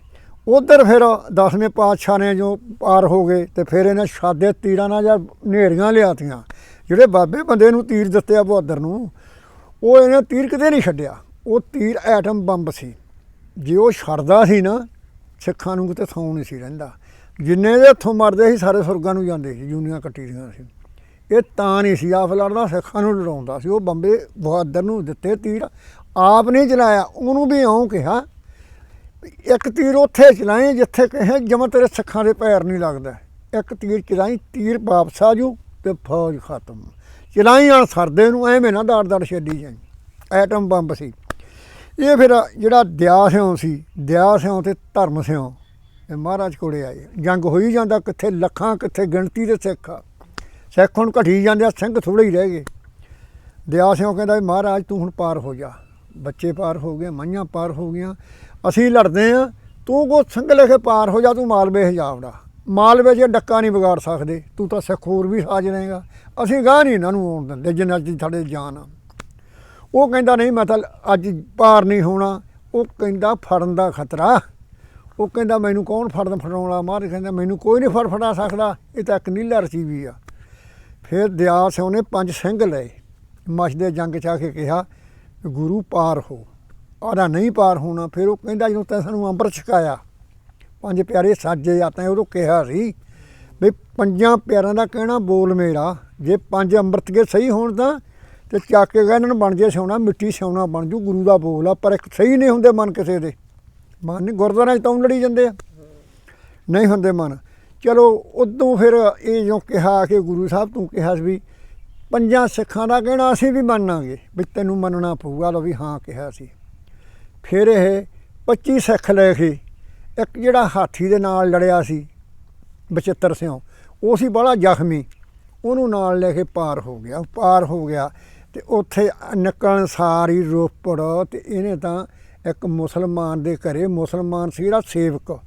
ਉਧਰ ਫਿਰ ਦਸਵੇਂ ਪਾਤਸ਼ਾਹ ਨੇ ਜੋ ਪਾਰ ਹੋ ਗਏ ਤੇ ਫਿਰ ਇਹਨੇ ਸ਼ਾਦੇ ਤੀਰਾਂ ਨਾਲ ਜਾਂ ਨੇਰੀਆਂ ਲਿਆਤੀਆਂ। ਜਿਹੜੇ ਬਾਬੇ ਬੰਦੇ ਨੂੰ ਤੀਰ ਦਿੱਤੇ ਆ ਬਹਾਦਰ ਨੂੰ, ਉਹ ਇਹਨੇ ਤੀਰ ਕਿਤੇ ਨਹੀਂ ਛੱਡਿਆ। ਉਹ ਤੀਰ ਐਟਮ ਬੰਬ ਸੀ। ਜੇ ਉਹ ਛੱਡਦਾ ਸੀ ਨਾ, ਸਿੱਖਾਂ ਨੂੰ ਕਿਤੇ ਥਾਂ ਨਹੀਂ ਸੀ ਰਹਿੰਦਾ। ਜਿੰਨੇ ਦੇ ਹੱਥੋਂ ਮਰਦੇ ਸੀ, ਸਾਰੇ ਸੁਰਗਾਂ ਨੂੰ ਜਾਂਦੇ ਸੀ, ਜੂਨੀਆਂ ਕੱਟੀ ਦੀਆਂ ਸੀ। ਇਹ ਤਾਂ ਨਹੀਂ ਸੀ, ਆਪ ਲੜਦਾ, ਸਿੱਖਾਂ ਨੂੰ ਲੜਾਉਂਦਾ ਸੀ। ਉਹ ਬੰਬੇ ਬਹਾਦਰ ਨੂੰ ਦਿੱਤੇ ਤੀਰ, ਆਪ ਨਹੀਂ ਚਲਾਇਆ ਉਹਨੂੰ ਵੀ ਆਉਂ ਕਿਹਾ ਇੱਕ ਤੀਰ ਉੱਥੇ ਚਲਾਏ ਜਿੱਥੇ ਕਹੇ ਜਮਾ ਤੇਰੇ ਸਿੱਖਾਂ ਦੇ ਪੈਰ ਨਹੀਂ ਲੱਗਦਾ। ਇੱਕ ਤੀਰ ਚਲਾਈ, ਤੀਰ ਵਾਪਸ ਆ ਜੂ ਤੇ ਫੌਜ ਖਤਮ। ਚਲਾਈ ਆਣ ਸਰਦੇ ਨੂੰ, ਐਵੇਂ ਨਾ ਦਾੜ ਦਾੜ ਛੱਡੀ ਜਾਈ। ਐਟਮ ਬੰਬ ਸੀ। ਇਹ ਫਿਰ ਜਿਹੜਾ ਦਿਆ ਸਿਉਂ ਸੀ, ਦਿਆ ਸਿਉਂ ਤੇ ਧਰਮ ਸਿਉਂ, ਇਹ ਮਹਾਰਾਜ ਕੋਲੇ ਆਏ। ਜੰਗ ਹੋਈ ਜਾਂਦਾ, ਕਿੱਥੇ ਲੱਖਾਂ, ਕਿੱਥੇ ਗਿਣਤੀ ਦੇ ਸਿੱਖ ਆ। ਸਿੱਖ ਹੁਣ ਘਟੀ ਜਾਂਦੇ ਆ, ਸਿੰਘ ਥੋੜੇ ਹੀ ਰਹਿ ਗਏ। ਦਿਆ ਸਿਉਂ ਕਹਿੰਦਾ ਵੀ ਮਹਾਰਾਜ ਤੂੰ ਹੁਣ ਪਾਰ ਹੋ ਜਾ। ਬੱਚੇ ਪਾਰ ਹੋ ਗਏ ਮਈਆਂ ਪਾਰ ਹੋ ਗਈਆਂ। ਅਸੀਂ ਲੜਦੇ ਆ, ਤੂੰ ਕੋ ਸਿੰਘ ਲੈ ਕੇ ਪਾਰ ਹੋ ਜਾ, ਤੂੰ ਮਾਲਵੇ ਹਜਾਵੜਾ ਮਾਲਵੇ 'ਚ ਡੱਕਾ ਨਹੀਂ ਵਿਗਾੜ ਸਕਦੇ, ਤੂੰ ਤਾਂ ਸਿੱਖ ਹੋਰ ਵੀ ਸਾਜ ਰਹੇਗਾ ਅਸੀਂ ਗਾਹ ਨਹੀਂ ਇਹਨਾਂ ਨੂੰ ਆਉਣ ਦਿੰਦੇ, ਜਿੰਨਾ ਚਿਰ ਸਾਡੇ ਜਾਨ ਆ। ਉਹ ਕਹਿੰਦਾ, ਨਹੀਂ, ਮੈਂ ਤਾਂ ਅੱਜ ਪਾਰ ਨਹੀਂ ਹੋਣਾ। ਉਹ ਕਹਿੰਦਾ, ਫੜਨ ਦਾ ਖਤਰਾ। ਉਹ ਕਹਿੰਦਾ, ਮੈਨੂੰ ਕੌਣ ਫੜਨ ਫੜਾਉਣਾ ਮਾਰ ਕਹਿੰਦਾ, ਮੈਨੂੰ ਕੋਈ ਨਹੀਂ ਫੜ ਫੜਾ ਸਕਦਾ, ਇਹ ਤਾਂ ਇੱਕ ਨੀਲਾ ਰਚੀਵੀ ਆ। ਫਿਰ ਦਿਆਲ ਸਿੰਘ ਨੇ ਪੰਜ ਸਿੰਘ ਲਏ। ਮਛ ਦੇ ਜੰਗ ਚ ਆ ਕੇ ਕਿਹਾ, ਗੁਰੂ ਪਾਰ ਹੋ। ਉਹਦਾ ਨਹੀਂ ਪਾਰ ਹੋਣਾ, ਫਿਰ ਉਹ ਕਹਿੰਦਾ ਜਦੋਂ ਤੈਂ ਸਾਨੂੰ ਅੰਮ੍ਰਿਤ ਛਕਾਇਆ, ਪੰਜ ਪਿਆਰੇ ਸਾਜੇ ਆ, ਤੈਂ ਉਦੋਂ ਕਿਹਾ ਸੀ ਵੀ ਪੰਜਾਂ ਪਿਆਰਾਂ ਦਾ ਕਹਿਣਾ ਬੋਲ ਮੇਰਾ, ਜੇ ਪੰਜ ਅੰਮ੍ਰਿਤ ਕੇ ਸਹੀ ਹੋਣ ਤਾਂ ਤੇ ਚੱਕ ਕੇ ਇਹਨਾਂ ਨੂੰ ਬਣ ਜੇ ਸੋਨਾ ਮਿੱਟੀ ਸੋਨਾ ਬਣ ਜੂ, ਗੁਰੂ ਦਾ ਬੋਲ ਆ, ਪਰ ਇੱਕ ਸਹੀ ਨਹੀਂ ਹੁੰਦੇ ਮਨ ਕਿਸੇ ਦੇ। ਮਨ ਨਹੀਂ, ਗੁਰਦੁਆਰਿਆਂ 'ਚ ਤਾਂ ਊਂ ਲੜੀ ਜਾਂਦੇ ਆ। ਨਹੀਂ ਹੁੰਦੇ ਮਨ। ਚਲੋ, ਉਦੋਂ ਫਿਰ ਇਹ ਜੋ ਕਿਹਾ ਕਿ ਗੁਰੂ ਸਾਹਿਬ ਤੂੰ ਕਿਹਾ ਸੀ ਵੀ ਪੰਜਾਂ ਸਿੱਖਾਂ ਦਾ ਕਹਿਣਾ ਅਸੀਂ ਵੀ ਮੰਨਾਂਗੇ, ਵੀ ਤੈਨੂੰ ਮੰਨਣਾ ਪਊਗਾ ਲੋ ਵੀ ਹਾਂ ਕਿਹਾ ਸੀ। ਫਿਰ ਇਹ 25 ਸਿੱਖ ਲੈ ਕੇ ਇੱਕ ਜਿਹੜਾ ਹਾਥੀ ਦੇ ਨਾਲ ਲੜਿਆ ਸੀ, ਬਚਿੱਤਰ ਸਿਓ ਉਹ ਸੀ ਬੜਾ ਜ਼ਖਮੀ। ਉਹਨੂੰ ਨਾਲ ਲੈ ਕੇ ਪਾਰ ਹੋ ਗਿਆ, ਪਾਰ ਹੋ ਗਿਆ ਤੇ ਉੱਥੇ ਨਿਕਲਣ ਸਾਰੀ ਰੋਪੜ ਤੇ ਇਹਨੇ ਤਾਂ ਇੱਕ ਮੁਸਲਮਾਨ ਦੇ ਘਰੇ, ਮੁਸਲਮਾਨ ਸੀ ਜਿਹੜਾ ਸੇਵਕ।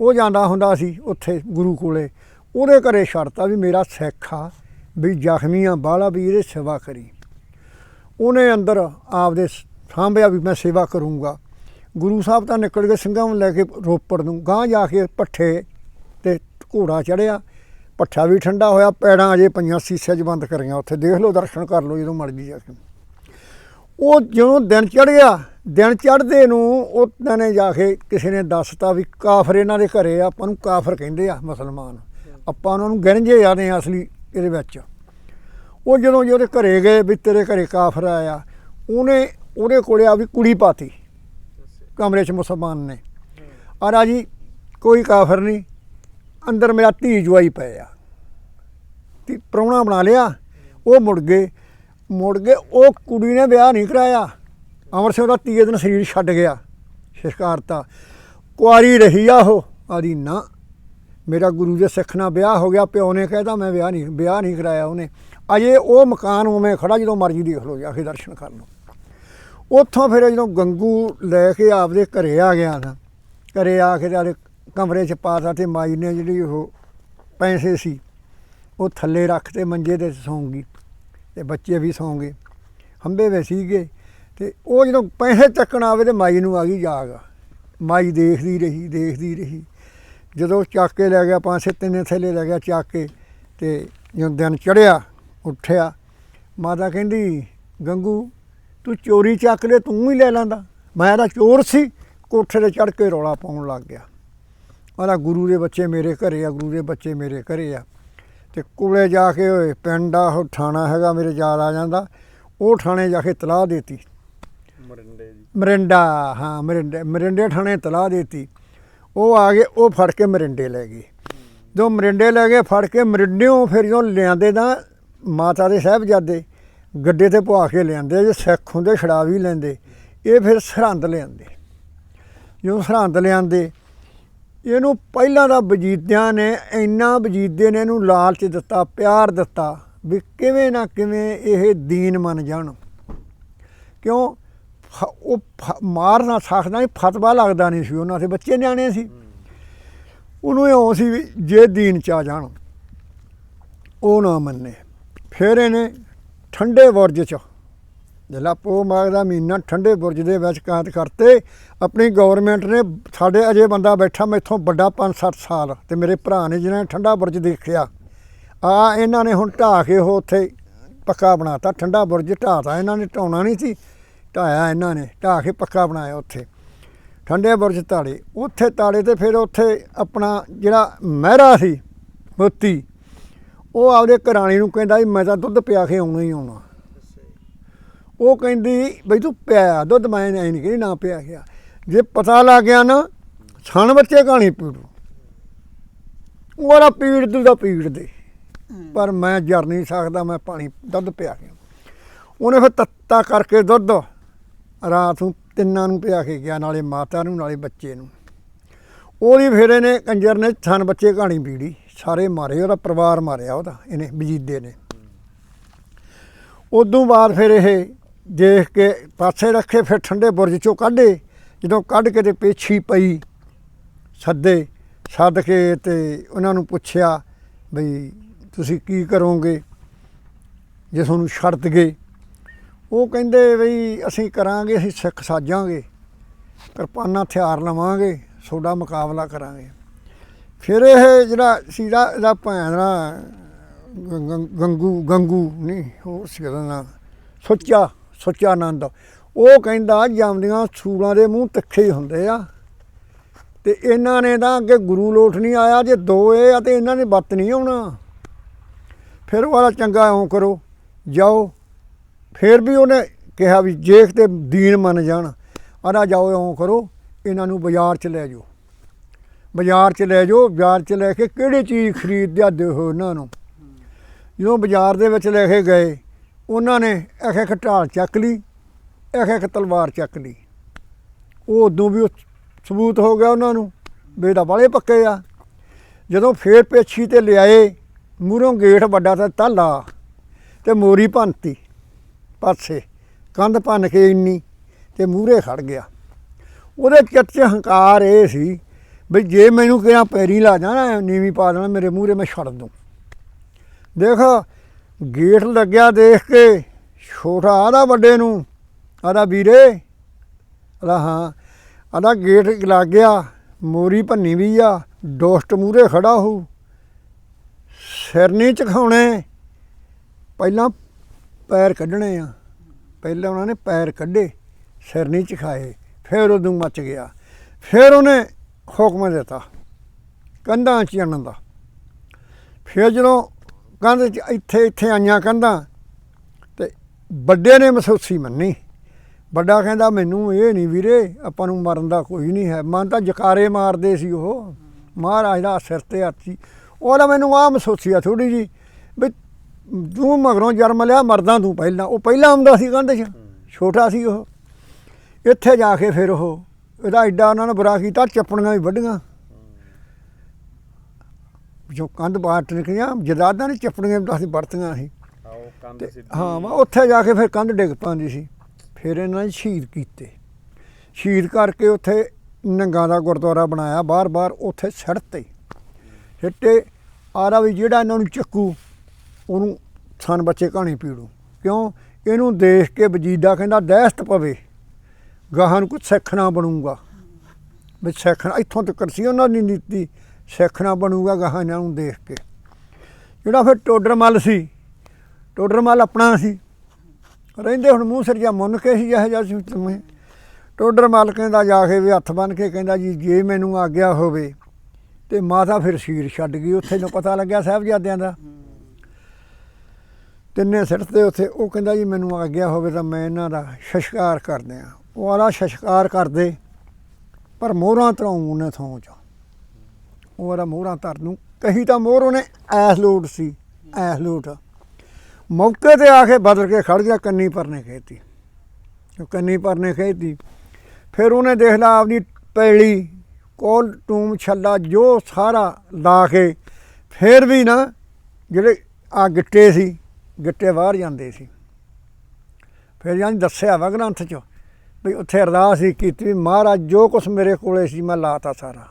ਉਹ ਜਾਂਦਾ ਹੁੰਦਾ ਸੀ ਉੱਥੇ ਗੁਰੂ ਕੋਲੇ। ਉਹਦੇ ਘਰੇ ਛੱਡਤਾ ਵੀ ਮੇਰਾ ਸਿੱਖ ਆ, ਵੀ ਜ਼ਖਮੀਆਂ ਬਾਲਾ ਵੀ ਇਹਦੇ ਸੇਵਾ ਕਰੀ। ਉਹਨੇ ਅੰਦਰ ਆਪਦੇ ਸਾਂਭਿਆ ਵੀ ਮੈਂ ਸੇਵਾ ਕਰੂੰਗਾ। ਗੁਰੂ ਸਾਹਿਬ ਤਾਂ ਨਿਕਲ ਗਏ, ਸਿੰਘਾਂ ਨੂੰ ਲੈ ਕੇ ਰੋਪੜ ਨੂੰ। ਗਾਂ ਜਾ ਕੇ ਪੱਠੇ ਤੇ ਘੋੜਾ ਚੜਿਆ ਪੱਠਾ ਵੀ ਠੰਡਾ ਹੋਇਆ, ਪੈੜਾਂ ਅਜੇ ਪਈਆਂ ਸੀਸੇ 'ਚ ਬੰਦ ਕਰੀਆਂ ਉੱਥੇ। ਦੇਖ ਲਓ, ਦਰਸ਼ਨ ਕਰ ਲਓ, ਜਦੋਂ ਮਰਜ਼ੀ ਜਾ ਕੇ। ਉਹ ਜਦੋਂ ਦਿਨ ਚੜ ਗਿਆ ਦਿਨ ਚੜ੍ਹਦੇ ਨੂੰ ਉਹਨਾਂ ਨੇ ਜਾ ਕੇ ਕਿਸੇ ਨੇ ਦੱਸਤਾ ਵੀ ਕਾਫਰ ਇਹਨਾਂ ਦੇ ਘਰੇ ਆ, ਆਪਾਂ ਨੂੰ ਕਾਫਰ ਕਹਿੰਦੇ ਆ ਮੁਸਲਮਾਨ। ਆਪਾਂ ਉਹਨਾਂ ਨੂੰ ਗਰੰਜੇ ਜਾਂਦੇ ਆ ਅਸਲੀ ਇਹਦੇ ਵਿੱਚ। ਉਹ ਜਦੋਂ ਜੀ ਉਹਦੇ ਘਰੇ ਗਏ ਵੀ ਤੇਰੇ ਘਰੇ ਕਾਫਰ ਆਇਆ, ਉਹਨੇ ਉਹਦੇ ਕੋਲੇ ਆ ਵੀ ਕੁੜੀ ਪਾਤੀ। ਕਮਰੇ 'ਚ ਮੁਸਲਮਾਨ ਨੇ। ਆ ਰਾਜੀ ਕੋਈ ਕਾਫਰ ਨਹੀਂ। ਅੰਦਰ ਮੇਰਾ ਧੀ ਜਵਾਈ ਪਿਆ ਤੀ ਪ੍ਰਾਹੁਣਾ ਬਣਾ ਲਿਆ। ਉਹ ਮੁੜ ਗਏ। ਮੁੜ ਗਏ ਉਹ ਕੁੜੀ ਨੇ ਵਿਆਹ ਨਹੀਂ ਕਰਾਇਆ। ਅਮਰ ਸਿੰਘ ਦਾ ਤੀਏ ਦਿਨ ਸਰੀਰ ਛੱਡ ਗਿਆ। ਸ਼ਿਸ਼ਕਾਰਤਾ। ਕੁਆਰੀ ਰਹੀ ਆ ਉਹ। ਆਦੀ ਨਾ ਮੇਰਾ ਗੁਰੂ ਦੇ ਸਿੱਖ ਨਾਲ ਵਿਆਹ ਹੋ ਗਿਆ। ਪਿਓ ਨੇ ਕਹਿਦਾ ਮੈਂ ਵਿਆਹ ਨਹੀਂ ਵਿਆਹ ਨਹੀਂ ਕਰਾਇਆ ਉਹਨੇ। ਅਜੇ ਉਹ ਮਕਾਨ ਉਵੇਂ ਖੜਾ ਜਦੋਂ ਮਰਜ਼ੀ ਦੇਖ ਲਓ ਜਾ ਕੇ ਦਰਸ਼ਨ ਕਰ ਲਓ। ਉੱਥੋਂ ਫਿਰ ਜਦੋਂ ਗੰਗੂ ਲੈ ਕੇ ਆਪਦੇ ਘਰੇ ਆ ਗਿਆ ਨਾ, ਘਰੇ ਆ ਕੇ ਤੇ ਕਮਰੇ 'ਚ ਪਾਤਾ ਤੇ ਮਾਈ ਨੇ ਜਿਹੜੀ ਉਹ ਪੈਸੇ ਸੀ, ਉਹ ਥੱਲੇ ਰੱਖ ਤੇ ਮੰਜੇ ਤੇ ਸੌਂਗੀ ਤੇ ਬੱਚੇ ਵੀ ਸੌਂ ਗਏ ਹੰਬੇ ਵੇ ਸੀਗੇ ਤੇ ਉਹ ਜਦੋਂ ਪੈਸੇ ਚੱਕਣ ਆਵੇ ਤੇ ਮਾਈ ਨੂੰ ਆ ਗਈ ਜਾਗ। ਮਾਈ ਦੇਖਦੀ ਰਹੀ ਦੇਖਦੀ ਰਹੀ। ਜਦੋਂ ਚੱਕ ਕੇ ਲੈ ਗਿਆ, ਪੰਜ ਛੇ ਤਿੰਨੇ ਥੱਲੇ ਲੈ ਗਿਆ ਚੱਕ ਕੇ ਤੇ ਜਦੋਂ ਦਿਨ ਚੜਿਆ ਉੱਠਿਆ, ਮਾਤਾ ਕਹਿੰਦੀ, ਗੰਗੂ ਤੂੰ ਚੋਰੀ ਚੱਕ ਲੈ ਤੂੰ ਹੀ ਲੈ ਲੈਂਦਾ। ਮੈਂ ਤਾਂ ਚੋਰ ਸੀ ਕੋਠੇ ਤੇ ਚੜ ਕੇ ਰੌਲਾ ਪਾਉਣ ਲੱਗ ਗਿਆ। ਆਲਾ ਗੁਰੂ ਦੇ ਬੱਚੇ ਮੇਰੇ ਘਰੇ ਆ ਗੁਰੂ ਦੇ ਬੱਚੇ ਮੇਰੇ ਘਰੇ ਆ। ਤੇ ਕੋਲੇ ਜਾ ਕੇ ਓਏ ਪਿੰਡ ਆ ਉਹ ਥਾਣਾ ਹੈਗਾ ਮੇਰੇ ਯਾਦ ਆ ਜਾਂਦਾ। ਉਹ ਥਾਣੇ ਜਾ ਕੇ ਤਲਾਹ ਦੇਤੀ। ਮਰਿੰਡੇ ਜੀ। ਮਰਿੰਡਾ ਹਾਂ ਮਰਿੰਡੇ ਮਰਿੰਡੇ ਥਾਣੇ ਤਲਾਹ ਦੇਤੀ। ਉਹ ਆ ਗਏ ਉਹ ਫੜ ਕੇ ਮਰਿੰਡੇ ਲੈ ਗਏ। ਜੋ ਮਰਿੰਡੇ ਲੈ ਗਏ ਫੜ ਕੇ ਮਰਿੰਡਿਓਂ ਫਿਰ ਜਦੋਂ ਲਿਆਂਦੇ ਤਾਂ ਮਾਤਾ ਦੇ ਸਾਹਿਬਜ਼ਾਦੇ ਗੱਡੇ ਤੇ ਪਵਾ ਕੇ ਲਿਆਂਦੇ ਜੇ ਸਿੱਖ ਹੁੰਦੇ ਛੜਾ ਵੀ ਲੈਂਦੇ। ਇਹ ਫਿਰ ਸਰਹੰਦ ਲਿਆਂਦੇ। ਜਦੋਂ ਸਰਹੰਦ ਲਿਆਂਦੇ, ਇਹਨੂੰ ਪਹਿਲਾਂ ਦਾ ਵਜੀਦਿਆਂ ਨੇ ਇੰਨਾ ਵਜੀਦੇ ਨੇ, ਇਹਨੂੰ ਲਾਲਚ ਦਿੱਤਾ, ਪਿਆਰ ਦਿੱਤਾ, ਵੀ ਕਿਵੇਂ ਨਾ ਕਿਵੇਂ ਇਹ ਦੀਨ ਮੰਨ ਜਾਣ। ਕਿਉਂ? ਫ- ਉਹ ਫ- ਮਾਰ ਨਾ ਸਕਦਾ ਨਹੀਂ ਫਤਵਾ ਲੱਗਦਾ ਨਹੀਂ ਸੀ ਉਹਨਾਂ ਦੇ ਬੱਚੇ ਨਿਆਣੇ ਸੀ। ਉਹਨੂੰ ਇਉਂ ਸੀ ਵੀ ਜੇ ਦੀਨ ਚ ਆ ਜਾਣ। ਉਹ ਨਾ ਮੰਨੇ। ਫਿਰ ਇਹਨੇ ਠੰਡੇ ਬੁਰਜ ਚ। ਜਿਹੜਾ ਪੋ ਮਾਘ ਦਾ ਮਹੀਨਾ ਠੰਡੇ ਬੁਰਜ ਦੇ ਵਿੱਚ ਕਾਇਦ ਕਰਤੇ। ਆਪਣੀ ਗਵਰਨਮੈਂਟ ਨੇ ਸਾਡੇ ਅਜੇ ਬੰਦਾ ਬੈਠਾ ਮੈਥੋਂ ਵੱਡਾ 5-7 ਸਾਲ। ਤੇ ਮੇਰੇ ਭਰਾ ਨੇ ਜਿਹਨਾਂ ਨੇ ਠੰਡਾ ਬੁਰਜ ਦੇਖਿਆ। ਆ ਇਹਨਾਂ ਨੇ ਹੁਣ ਢਾਹ ਕੇ ਉਹ ਉੱਥੇ ਪੱਕਾ ਬਣਾਤਾ। ਠੰਡਾ ਬੁਰਜ ਢਾਤਾ ਇਹਨਾਂ ਨੇ ਢਾਉਣਾ ਨਹੀਂ ਸੀ। ਢਾਇਆ ਇਹਨਾਂ ਨੇ। ਢਾਹ ਕੇ ਪੱਕਾ ਬਣਾਇਆ ਉੱਥੇ। ਠੰਡੇ ਬੁਰਜ ਤਾੜੇ ਉੱਥੇ ਤਾੜੇ ਤੇ ਫਿਰ ਉੱਥੇ ਆਪਣਾ ਜਿਹੜਾ ਮਹਿਰਾ ਸੀ, ਮੋਤੀ ਉਹ ਆਪਦੇ ਘਰਾਣੀ ਨੂੰ ਕਹਿੰਦਾ ਵੀ ਮੈਂ ਤਾਂ ਦੁੱਧ ਪਿਆ ਕੇ ਆਉਣਾ ਹੀ ਆਉਣਾ। ਉਹ ਕਹਿੰਦੀ ਬਈ ਤੂੰ ਪਿਆ ਦੁੱਧ ਮੈਂ ਨਹੀਂ ਨਹੀਂ ਨਾ ਪਿਆ ਗਿਆ। ਜੇ ਪਤਾ ਲੱਗ ਗਿਆ ਨਾ ਛਣ ਬੱਚੇ ਕਹਾਣੀ ਪੀੜੂ। ਉਹਦਾ ਪੀੜ ਤੂੰ ਦਾ ਪੀੜ ਦੇ। ਪਰ ਮੈਂ ਜਰ ਨਹੀਂ ਸਕਦਾ ਮੈਂ ਪਾਣੀ ਦੁੱਧ ਪਿਆ ਕੇ ਉਹਨੇ ਫਿਰ ਤੱਤਾ ਕਰਕੇ ਦੁੱਧ ਰਾਤ ਨੂੰ ਤਿੰਨਾਂ ਨੂੰ ਪਿਆ ਕੇ ਗਿਆ ਨਾਲੇ ਮਾਤਾ ਨੂੰ ਨਾਲੇ ਬੱਚੇ ਨੂੰ। ਉਹਦੀ ਫਿਰ ਇਹਨੇ ਕੰਜਰ ਨੇ ਛਣ ਬੱਚੇ ਕਹਾਣੀ ਪੀੜੀ। ਸਾਰੇ ਮਾਰੇ, ਉਹਦਾ ਪਰਿਵਾਰ ਮਾਰਿਆ ਉਹਦਾ, ਇਹਨੇ ਵਜੀਦੇ ਨੇ। ਉਦੋਂ ਬਾਅਦ ਫਿਰ ਇਹ ਦੇਖ ਕੇ ਪਾਸੇ ਰੱਖੇ, ਫਿਰ ਠੰਡੇ ਬੁਰਜ ਚੋਂ ਕੱਢੇ, ਜਦੋਂ ਕੱਢ ਕੇ ਤੇ ਪੇਛੀ ਪਈ ਸੱਦੇ, ਸੱਦ ਕੇ ਤੇ ਉਹਨਾਂ ਨੂੰ ਪੁੱਛਿਆ ਬਈ ਤੁਸੀਂ ਕੀ ਕਰੋਗੇ? ਜੇ ਤੁਹਾਨੂੰ ਛੱਡ ਦਗੇ ਉਹ ਕਹਿੰਦੇ ਬਈ ਅਸੀਂ ਕਰਾਂਗੇ, ਅਸੀਂ ਸਿੱਖ ਸਾਜਾਂਗੇ, ਕਿਰਪਾਨਾਂ ਹਥਿਆਰ ਲਵਾਂਗੇ, ਤੁਹਾਡਾ ਮੁਕਾਬਲਾ ਕਰਾਂਗੇ। ਫਿਰ ਇਹ ਜਿਹੜਾ ਸੀ ਇਹਦਾ ਭੈਣ ਦਾ ਗੰ- ਗੰਗੂ ਗੰਗੂ ਨਹੀਂ ਹੋਰ ਸੀ ਉਹਦਾ ਸੁੱਚਾ ਸੁੱਚਾ ਆਨੰਦ। ਉਹ ਕਹਿੰਦਾ ਜਾਂਦੀਆਂ ਸੂਰਾਂ ਦੇ ਮੂੰਹ ਤਿੱਖੇ ਹੀ ਹੁੰਦੇ ਆ। ਤੇ ਇਹਨਾਂ ਨੇ ਤਾਂ ਅੱਗੇ ਗੁਰੂ ਲੋਟ ਨਹੀਂ ਆਇਆ, ਜੇ ਦੋ ਇਹ ਆ ਤੇ ਇਹਨਾਂ ਨੇ ਬੱਤ ਨਹੀਂ ਆਉਣਾ। ਫਿਰ ਵਾਲਾ ਚੰਗਾ ਇਉਂ ਕਰੋ, ਜਾਓ। ਫਿਰ ਵੀ ਉਹਨੇ ਕਿਹਾ ਵੀ ਜੇਖ ਤੇ ਦੀਨ ਮੰਨ ਜਾਣ। ਆਦਾ ਜਾਓ, ਇਉਂ ਕਰੋ, ਇਹਨਾਂ ਨੂੰ ਬਾਜ਼ਾਰ ਚ ਲੈ ਜਾਓ। ਬਾਜ਼ਾਰ ਚ ਲੈ ਜਾਓ, ਬਾਜ਼ਾਰ ਚ ਲੈ ਕੇ ਕਿਹੜੀ ਚੀਜ਼ ਖਰੀਦ ਖਰੀਦਦਿਆ ਦਿਓ ਉਹਨਾਂ ਨੂੰ। ਜਦੋਂ ਬਾਜ਼ਾਰ ਦੇ ਵਿੱਚ ਲੈ ਕੇ ਗਏ, ਉਹਨਾਂ ਨੇ ਇੱਕ ਇੱਕ ਢਾਲ ਚੱਕ ਲਈ, ਇੱਕ ਇੱਕ ਤਲਵਾਰ ਚੱਕ ਲਈ। ਉਹ ਉਦੋਂ ਵੀ ਸਬੂਤ ਹੋ ਗਿਆ ਉਹਨਾਂ ਨੂੰ ਬੇਟਾ ਵਾਲੇ ਪੱਕੇ ਆ। ਜਦੋਂ ਫੇਰ ਪੇਛੀ ਤੇ ਲਿਆਏ, ਮੂਹਰੋਂ ਗੇਟ ਵੱਡਾ ਤਾਂ ਤਾਲਾ ਤੇ ਮੋਰੀ ਭੰਨਤੀ। ਪਾਸੇ ਕੰਧ ਭੰਨ ਕੇ ਇੰਨੀ ਤੇ ਮੂਹਰੇ ਖੜ ਗਿਆ। ਉਹਦੇ ਚਿੱਤ 'ਚ ਹੰਕਾਰ ਇਹ ਸੀ ਬਈ ਜੇ ਮੈਨੂੰ ਕਿਹਾ ਪੈਰੀ ਲਾ ਜਾਣਾ, ਨੀਵੀਂ ਪਾ ਦੇਣਾ ਮੇਰੇ ਮੂਹਰੇ, ਮੈਂ ਛੱਡ ਦੂੰ। ਦੇਖ, ਗੇਟ ਲੱਗਿਆ ਦੇਖ ਕੇ, ਛੋਟਾ ਆਦਾ ਵੱਡੇ ਨੂੰ ਆਦਾ ਵੀਰੇ। ਆਦਾ ਹਾਂ ਆਦਾ ਗੇਟ ਲੱਗ ਗਿਆ, ਮੋਰੀ ਭੰਨੀ ਵੀ ਆ ਦੋਸਤ ਮੂਹਰੇ ਖੜਾ ਹੋ। ਸਿਰ ਨਹੀਂ ਝੁਕਾਉਣੇ, ਪਹਿਲਾਂ ਪੈਰ ਕੱਢਣੇ ਆ। ਪਹਿਲਾਂ ਉਹਨਾਂ ਨੇ ਪੈਰ ਕੱਢੇ, ਸਿਰ ਨਹੀਂ ਝੁਕਾਏ, ਫਿਰ ਉਦੋਂ ਮੱਚ ਗਿਆ। ਫਿਰ ਉਹਨੇ ਹੁਕਮ ਦਿੱਤਾ, ਕੰਧਾਂ ਚ ਚੜਨ ਦਾ ਫਿਰ ਜਦੋਂ ਕੰਧ ਚ ਇੱਥੇ ਇੱਥੇ ਆਈਆਂ ਕੰਧਾਂ, ਤੇ ਵੱਡੇ ਨੇ ਮਸੂਸੀ ਮੰਨੀ। ਵੱਡਾ ਕਹਿੰਦਾ, ਮੈਨੂੰ ਇਹ ਨਹੀਂ ਵੀਰੇ, ਆਪਾਂ ਨੂੰ ਮਰਨ ਦਾ ਕੋਈ ਨਹੀਂ ਹੈ। ਮਨ ਤਾਂ ਜਕਾਰੇ ਮਾਰਦੇ ਸੀ ਉਹ। ਮਹਾਰਾਜ ਦਾ ਸਿਰ ਤੇ ਹੱਥੀ ਉਹਦਾ ਮੈਨੂੰ ਆ ਮਸੂਸੀ ਆ ਥੋੜੀ ਜੀ ਵੀ ਤੂੰ ਮਗਰੋਂ ਜਨਮ ਲਿਆ, ਮਰਦਾ ਤੂੰ ਪਹਿਲਾਂ। ਉਹ ਪਹਿਲਾਂ ਆਉਂਦਾ ਸੀ ਕੰਧ 'ਚ, ਛੋਟਾ ਸੀ ਉਹ। ਇੱਥੇ ਜਾ ਕੇ ਫਿਰ ਉਹ ਇਹਦਾ ਐਡਾ ਉਹਨਾਂ ਨੇ ਬੁਰਾ ਕੀਤਾ ਚੱਪਣੀਆਂ ਵੀ ਵੱਡੀਆਂ ਜੋ ਕੰਧ ਬਾਹਰ ਨਿਕਲੀਆਂ ਜਦਾਦਾਂ ਨੇ ਚੱਪਣੀਆਂ ਵੀ ਅਸੀਂ ਵਰਤੀਆਂ ਸੀ। ਆਓ ਕੰਧ ਤੇ ਸਿੱਧੀ ਹਾਂ ਵਾ ਉੱਥੇ ਜਾ ਕੇ ਫਿਰ ਕੰਧ ਡਿੱਗ ਪਾਉਂਦੀ ਸੀ। ਫਿਰ ਇਹਨਾਂ ਨੇ ਸ਼ਹੀਦ ਕੀਤੇ। ਸ਼ਹੀਦ ਕਰਕੇ ਉੱਥੇ ਨੰਗਾ ਦਾ ਗੁਰਦੁਆਰਾ ਬਣਾਇਆ ਬਾਰ-ਬਾਰ ਉੱਥੇ ਸੜਕ ਤੇ। ਸਿੱਟੇ ਆਰਾ ਵੀ ਜਿਹੜਾ ਇਹਨਾਂ ਨੂੰ ਚੱਕੂ ਉਹਨੂੰ ਸਨ ਬੱਚੇ ਕਹਾਣੀ ਪੀੜੂ। ਕਿਉਂ? ਇਹਨੂੰ ਦੇਖ ਕੇ ਵਜੀਦਾ ਕਹਿੰਦਾ ਦਹਿਸ਼ਤ ਪਵੇ। ਗਾਹਾਂ ਨੂੰ ਕੁਝ ਸਿੱਖਣਾ ਬਣੂਗਾ। ਵੀ ਸਿੱਖਣਾ, ਇੱਥੋਂ ਤੱਕ ਸੀ ਉਹਨਾਂ ਦੀ ਨੀਤੀ, ਸਿੱਖਣਾ ਬਣੂਗਾ ਗਾਹਾਂ ਇਹਨਾਂ ਨੂੰ ਦੇਖ ਕੇ। ਜਿਹੜਾ ਫਿਰ ਟੋਡਰਮਲ ਸੀ ਟੋਡਰਮਲ ਆਪਣਾ ਸੀ। ਰਹਿੰਦੇ ਹੁਣ ਮੂੰਹ ਸਿਰ ਜਾਂ ਮੁੰਨ ਕੇ ਸੀ ਜਿਹੋ ਜਿਹਾ ਸੀ ਤੁਮੇ ਟੋਡਰ ਮੱਲ ਕਹਿੰਦਾ ਜਾ ਕੇ ਵੀ ਹੱਥ ਬੰਨ ਕੇ ਕਹਿੰਦਾ ਜੀ, ਜੇ ਮੈਨੂੰ ਆਗਿਆ ਹੋਵੇ, ਤੇ ਮਾਤਾ ਫਿਰ ਸ਼ੀਰ ਛੱਡ ਗਈ, ਉੱਥੇ ਨੂੰ ਪਤਾ ਲੱਗਿਆ ਸਾਹਿਬਜ਼ਾਦਿਆਂ ਦਾ। ਤਿੰਨੇ ਸਿਰ ਤੇ ਉੱਥੇ, ਉਹ ਕਹਿੰਦਾ ਜੀ, ਮੈਨੂੰ ਆਗਿਆ ਹੋਵੇ ਤਾਂ ਮੈਂ ਇਹਨਾਂ ਦਾ ਸ਼ਸ਼ਕਾਰ ਕਰਦੇ ਆ ਉਹ ਆਲਾ ਸ਼ਸ਼ਕਾਰ ਕਰਦੇ, ਪਰ ਮੋਹਰਾਂ ਧਰਾਉਂ ਉਹਨੇ ਥੋਂ ਚ। ਉਹ ਆਲਾ ਮੋਹਰਾਂ ਧਰ ਨੂੰ, ਕਹੀ ਤਾਂ ਮੋਹਰ ਉਹਨੇ, ਐਸ ਲੋਟ ਸੀ, ਐਸ ਲੋਟ। ਮੌਕੇ ਤੇ ਆ ਕੇ ਬਦਲ ਕੇ ਖੜ ਗਿਆ, ਕੰਨੀ ਪਰਨੇ ਖੇਤੀ। ਉਹ ਕੰਨੀ ਪਰਨੇ ਖੇਤੀ। ਫਿਰ ਉਹਨੇ ਦੇਖ ਲਾ ਆਪਣੀ ਪੈਲੀ, ਕੋਲ ਟੂਮ ਛੱਲਾ, ਜੋ ਸਾਰਾ ਲਾ ਕੇ, ਫਿਰ ਵੀ ਨਾ ਜਿਹੜੇ ਆ ਗਿੱਟੇ ਸੀ, ਗਿੱਟੇ ਬਾਹਰ ਜਾਂਦੇ ਸੀ। ਫਿਰ ਯਾਨੀ ਦੱਸਿਆ ਵਾ ਗ੍ਰੰਥ ਚ। ਵੀ ਉੱਥੇ ਅਰਦਾਸ ਹੀ ਕੀਤੀ ਵੀ ਮਹਾਰਾਜ, ਜੋ ਕੁਛ ਮੇਰੇ ਕੋਲੇ ਸੀ ਮੈਂ ਲਾਤਾ ਸਾਰਾ।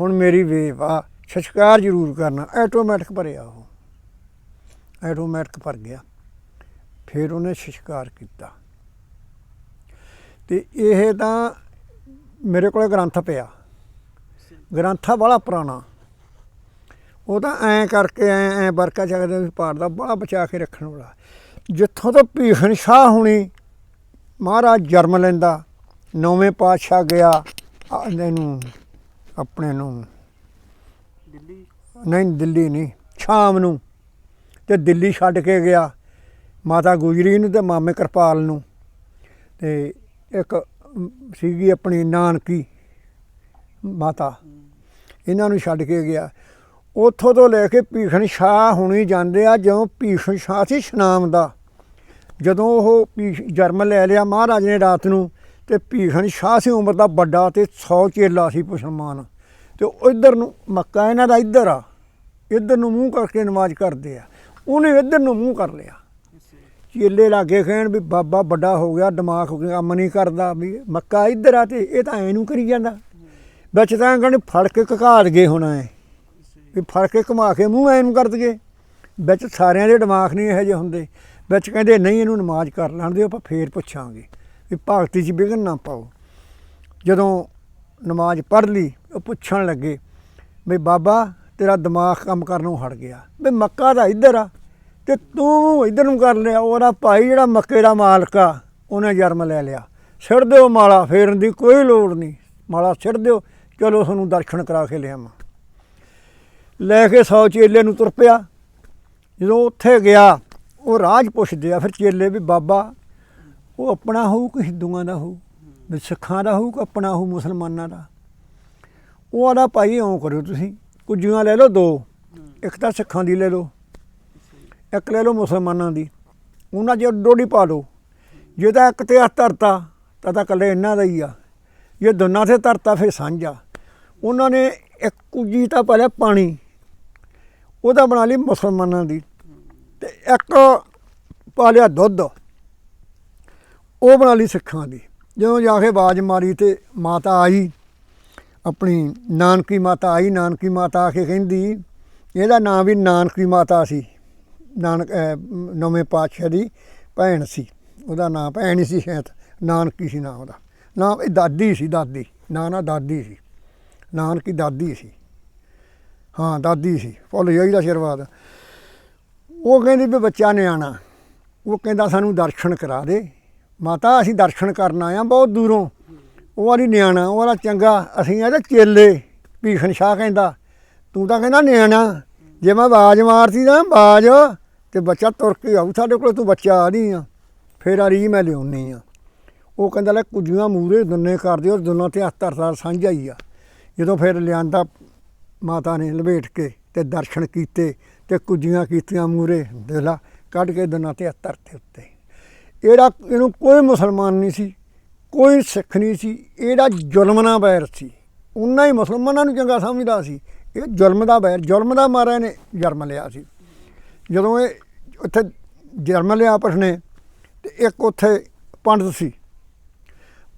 ਹੁਣ ਮੇਰੀ ਵੇਵ ਆ, ਸ਼ਸ਼ਕਾਰ ਜ਼ਰੂਰ ਕਰਨਾ। ਆਟੋਮੈਟਿਕ ਭਰਿਆ ਉਹ। ਆਟੋਮੈਟਿਕ ਭਰ ਗਿਆ। ਫਿਰ ਉਹਨੇ ਸ਼ਸ਼ਕਾਰ ਕੀਤਾ। ਤੇ ਇਹ ਤਾਂ ਮੇਰੇ ਕੋਲੇ ਗ੍ਰੰਥ ਪਿਆ। ਗ੍ਰੰਥਾ ਬੜਾ ਪੁਰਾਣਾ। ਉਹ ਤਾਂ ਐਂ ਕਰਕੇ, ਐਂ ਐਂ ਵਰਕਾ ਚੱਕਦੇ ਵੀ ਪਾੜਦਾ ਬੜਾ ਬਚਾ ਕੇ ਰੱਖਣ ਵਾਲਾ। ਜਿੱਥੋਂ ਤੋਂ ਭੀਖਣ ਸ਼ਾਹ ਹੁਣੀ ਮਹਾਰਾਜ ਜਨਮ ਲੈਂਦਾ ਨੌਵੇਂ ਪਾਤਸ਼ਾਹ ਗਿਆ ਆ ਇਹਨੂੰ ਆਪਣੇ ਨੂੰ। ਦਿੱਲੀ? ਨਹੀਂ ਦਿੱਲੀ ਨਹੀਂ ਸ਼ਾਮ ਨੂੰ। ਤੇ ਦਿੱਲੀ ਛੱਡ ਕੇ ਗਿਆ ਮਾਤਾ ਗੁਜਰੀ ਨੂੰ ਤੇ ਮਾਮੇ ਕਿਰਪਾਲ ਨੂੰ। ਤੇ ਇੱਕ ਅਮ, ਸੀਗੀ ਆਪਣੀ ਨਾਨਕੀ ਮਾਤਾ। ਇਹਨਾਂ ਨੂੰ ਛੱਡ ਕੇ ਗਿਆ। ਉੱਥੋਂ ਤੋਂ ਲੈ ਕੇ ਭੀਖਣ ਸ਼ਾਹ ਹੁਣੀ ਜਾਂਦੇ ਆ ਜਿਉਂ ਭੀਖਣ ਸ਼ਾਹ ਸੀ ਸ਼ਨਾਮ ਦਾ। ਜਦੋਂ ਉਹ ਭੀਖ ਜਨਮ ਲੈ ਲਿਆ ਮਹਾਰਾਜ ਨੇ ਰਾਤ ਨੂੰ, ਤੇ ਭੀਖਣ ਸ਼ਾਹ ਸੀ ਉਮਰ ਦਾ ਵੱਡਾ ਤੇ 100 ਚੇਲਾ ਸੀ ਮੁਸਲਮਾਨ। ਤੇ ਇੱਧਰ ਨੂੰ, ਮੱਕਾ ਇਹਨਾਂ ਦਾ ਇੱਧਰ ਆ, ਇੱਧਰ ਨੂੰ ਮੂੰਹ ਕਰਕੇ ਨਮਾਜ਼ ਕਰਦੇ ਆ, ਉਹਨੇ ਇੱਧਰ ਨੂੰ ਮੂੰਹ ਕਰ ਲਿਆ। ਚੇਲੇ ਲਾਗੇ ਕਹਿਣ ਵੀ ਬਾਬਾ ਵੱਡਾ ਹੋ ਗਿਆ, ਦਿਮਾਗ ਕੰਮ ਨਹੀਂ ਕਰਦਾ ਵੀ ਮੱਕਾ ਇੱਧਰ ਆ ਤੇ ਇਹ ਤਾਂ ਐ ਨੂੰ ਕਰੀ ਜਾਂਦਾ। ਵਿੱਚ ਤਾਂ ਕਹਿੰਦੇ ਫੜ ਕੇ ਘਕਾ ਗਏ ਹੋਣਾ ਹੈ ਵੀ ਫੜ ਕੇ ਘੁਮਾ ਕੇ ਮੂੰਹ ਐ ਨੂੰ ਕਰ ਦਗੇ। ਵਿੱਚ ਸਾਰਿਆਂ ਦੇ ਦਿਮਾਗ ਨਹੀਂ ਇਹੋ ਜਿਹੇ ਹੁੰਦੇ। ਵਿੱਚ ਕਹਿੰਦੇ ਨਹੀਂ ਇਹਨੂੰ ਨਮਾਜ਼ ਕਰ ਲੈਣ ਦਿਓ, ਆਪਾਂ ਫੇਰ ਪੁੱਛਾਂਗੇ ਵੀ ਭਗਤੀ 'ਚ ਵਿਘਨ ਨਾ ਪਾਓ। ਜਦੋਂ ਨਮਾਜ਼ ਪੜ੍ਹ ਲਈ, ਉਹ ਪੁੱਛਣ ਲੱਗੇ ਵੀ ਬਾਬਾ ਤੇਰਾ ਦਿਮਾਗ ਕੰਮ ਕਰਨੋਂ ਹਟ ਗਿਆ। ਵੀ ਮੱਕਾ ਦਾ ਇੱਧਰ ਆ ਤੇ ਤੂੰ ਇੱਧਰ ਨੂੰ ਕਰ ਲਿਆ, ਉਹਦਾ ਭਾਈ ਜਿਹੜਾ ਮੱਕੇ ਦਾ ਮਾਲਕ ਆ, ਉਹਨੇ ਜਨਮ ਲੈ ਲਿਆ। ਸਿਰ ਦਿਓ ਮਾਲਾ, ਫੇਰਨ ਦੀ ਕੋਈ ਲੋੜ ਨਹੀਂ। ਮਾਲਾ ਸਿਰ ਦਿਓ, ਚਲੋ ਤੁਹਾਨੂੰ ਦਰਸ਼ਨ ਕਰਾ ਕੇ ਲਿਆਵਾਂ। ਲੈ ਕੇ ਸੌ ਚੇਲੇ ਨੂੰ ਤੁਰ ਪਿਆ। ਜਦੋਂ ਉੱਥੇ ਗਿਆ ਉਹ ਰਾਜ ਪੁੱਛਦੇ ਆ, ਫਿਰ ਚੇਲੇ ਵੀ ਬਾਬਾ, ਉਹ ਆਪਣਾ ਹੋਊ ਕਿ ਹਿੰਦੂਆਂ ਦਾ ਹੋਊ? ਵੀ ਸਿੱਖਾਂ ਦਾ ਹੋਊ ਕਿ ਆਪਣਾ ਹੋਊ, ਮੁਸਲਮਾਨਾਂ ਦਾ? ਉਹ ਆਦਾ ਭਾਈ ਇਉਂ ਕਰਿਓ ਤੁਸੀਂ, ਕੁੱਜੀਆਂ ਲੈ ਲਓ ਦੋ, ਇੱਕ ਤਾਂ ਸਿੱਖਾਂ ਦੀ ਲੈ ਲਓ, ਇੱਕ ਲੈ ਲਓ ਮੁਸਲਮਾਨਾਂ ਦੀ, ਉਹਨਾਂ 'ਚ ਡੋਡੀ ਪਾ ਦਿਓ ਜੇ ਤਾਂ ਇੱਕ ਤੇ ਹੱਥ ਧਰਤਾ, ਤਾਂ ਤਾਂ ਇਕੱਲੇ ਇਹਨਾਂ ਦਾ ਹੀ ਆ। ਜੇ ਦੋਨਾਂ ਤੇ ਧਰਤਾ, ਫਿਰ ਸਾਂਝਾ ਉਹਨਾਂ ਨੇ ਇੱਕ ਕੁੱਜੀ ਤਾਂ ਪਾ ਲਿਆ ਪਾਣੀ, ਉਹਦਾ ਬਣਾ ਲਈ ਮੁਸਲਮਾਨਾਂ ਦੀ। ਤੇ ਇੱਕ ਪਾ ਲਿਆ ਦੁੱਧ। ਉਹ ਬਣਾ ਲਈ ਸਿੱਖਾਂ ਦੀ। ਜਦੋਂ ਜਾ ਕੇ ਬਾਜ ਮਾਰੀ ਤੇ ਮਾਤਾ ਆਈ ਆਪਣੀ ਨਾਨਕੀ ਮਾਤਾ ਆਈ ਨਾਨਕੀ ਮਾਤਾ ਆ ਕੇ ਕਹਿੰਦੀ ਇਹਦਾ ਨਾਂ ਵੀ ਨਾਨਕੀ ਮਾਤਾ ਸੀ। ਨਾਨਕ ਅਹ, ਨੌਵੇਂ ਪਾਤਸ਼ਾਹ ਦੀ ਭੈਣ ਸੀ। ਉਹਦਾ ਨਾਂ ਭੈਣ ਹੀ ਸੀ ਸ਼ਾਇਦ ਨਾਨਕੀ ਸੀ ਨਾਂ ਉਹਦਾ। ਨਾਂ ਇਹ ਦਾਦੀ ਸੀ ਦਾਦੀ। ਨਾਂ ਨਾ ਦਾਦੀ ਸੀ। ਨਾਨਕੀ ਦਾਦੀ ਸੀ। ਹਾਂ ਦਾਦੀ ਸੀ। ਭੁੱਲ ਜਾਈਦਾ ਆਸ਼ੀਰਵਾਦ ਉਹ ਕਹਿੰਦੀ ਵੀ ਬੱਚਾ ਨਿਆਣਾ। ਉਹ ਕਹਿੰਦਾ ਸਾਨੂੰ ਦਰਸ਼ਨ ਕਰਾ ਦੇ। ਮਾਤਾ, ਅਸੀਂ ਦਰਸ਼ਨ ਕਰਨ ਆਏ ਬਹੁਤ ਦੂਰੋਂ। ਉਹ ਵਾਲੀ ਨਿਆਣਾ। ਉਹ ਵਾਲਾ ਚੰਗਾ, ਅਸੀਂ ਇਹਦੇ ਚੇਲੇ, ਭੀਖਣ ਸ਼ਾਹ ਕਹਿੰਦਾ। ਤੂੰ ਤਾਂ ਕਹਿੰਦਾ ਨਿਆਣਾ। ਜੇ ਮੈਂ ਆਵਾਜ਼ ਮਾਰਤੀ ਨਾ ਆਵਾਜ਼ ਤੇ ਬੱਚਾ ਤੁਰ ਕੇ ਆਊ। ਸਾਡੇ ਕੋਲ ਤੂੰ ਬੱਚਾ ਆ ਨਹੀਂ ਆ। ਫੇਰ ਆ ਰਹੀ ਮੈਂ ਲਿਆਉਣੀ ਆ। ਉਹ ਕਹਿੰਦਾ, ਲੈ ਕੁਝੀਆਂ ਮੂਰੇ ਦੁੰਨੇ ਕਰਦੇ ਔਰ ਦੋਨਾਂ ਤੇ ਹੱਥ ਧਰਦਾ ਸਾਂਝਾ ਹੀ ਆ। ਜਦੋਂ ਫਿਰ ਲਿਆਂਦਾ ਮਾਤਾ ਨੇ ਲਪੇਟ ਕੇ ਤੇ ਦਰਸ਼ਨ ਕੀਤੇ। ਤੇ ਕੁਝੀਆਂ ਕੀਤੀਆਂ ਮੂਰੇ ਦੇਲਾ ਕੱਢ ਕੇ ਦੋਨਾਂ ਤੇ ਹੱਥ ਧਰਤੇ ਉੱਤੇ। ਇਹਦਾ ਇਹਨੂੰ ਕੋਈ ਮੁਸਲਮਾਨ ਨਹੀਂ ਸੀ, ਕੋਈ ਸਿੱਖ ਨਹੀਂ ਸੀ ਇਹਦਾ ਜ਼ੁਲਮ ਨਾਲ ਬੈਰ ਸੀ। ਉਹਨਾਂ ਹੀ ਮੁਸਲਮਾਨਾਂ ਨੂੰ ਚੰਗਾ ਸਮਝਦਾ ਸੀ। ਇਹ ਜ਼ੁਲਮ ਦਾ ਬੈਰ, ਜ਼ੁਲਮ ਦਾ ਮਾਰਾ ਨੇ ਜਨਮ ਲਿਆ ਸੀ। ਜਦੋਂ ਇਹ ਉੱਥੇ ਜਨਮ ਲਿਆ ਆਪਸ ਨੇ ਤੇ ਇੱਕ ਉੱਥੇ ਪੰਡਤ ਸੀ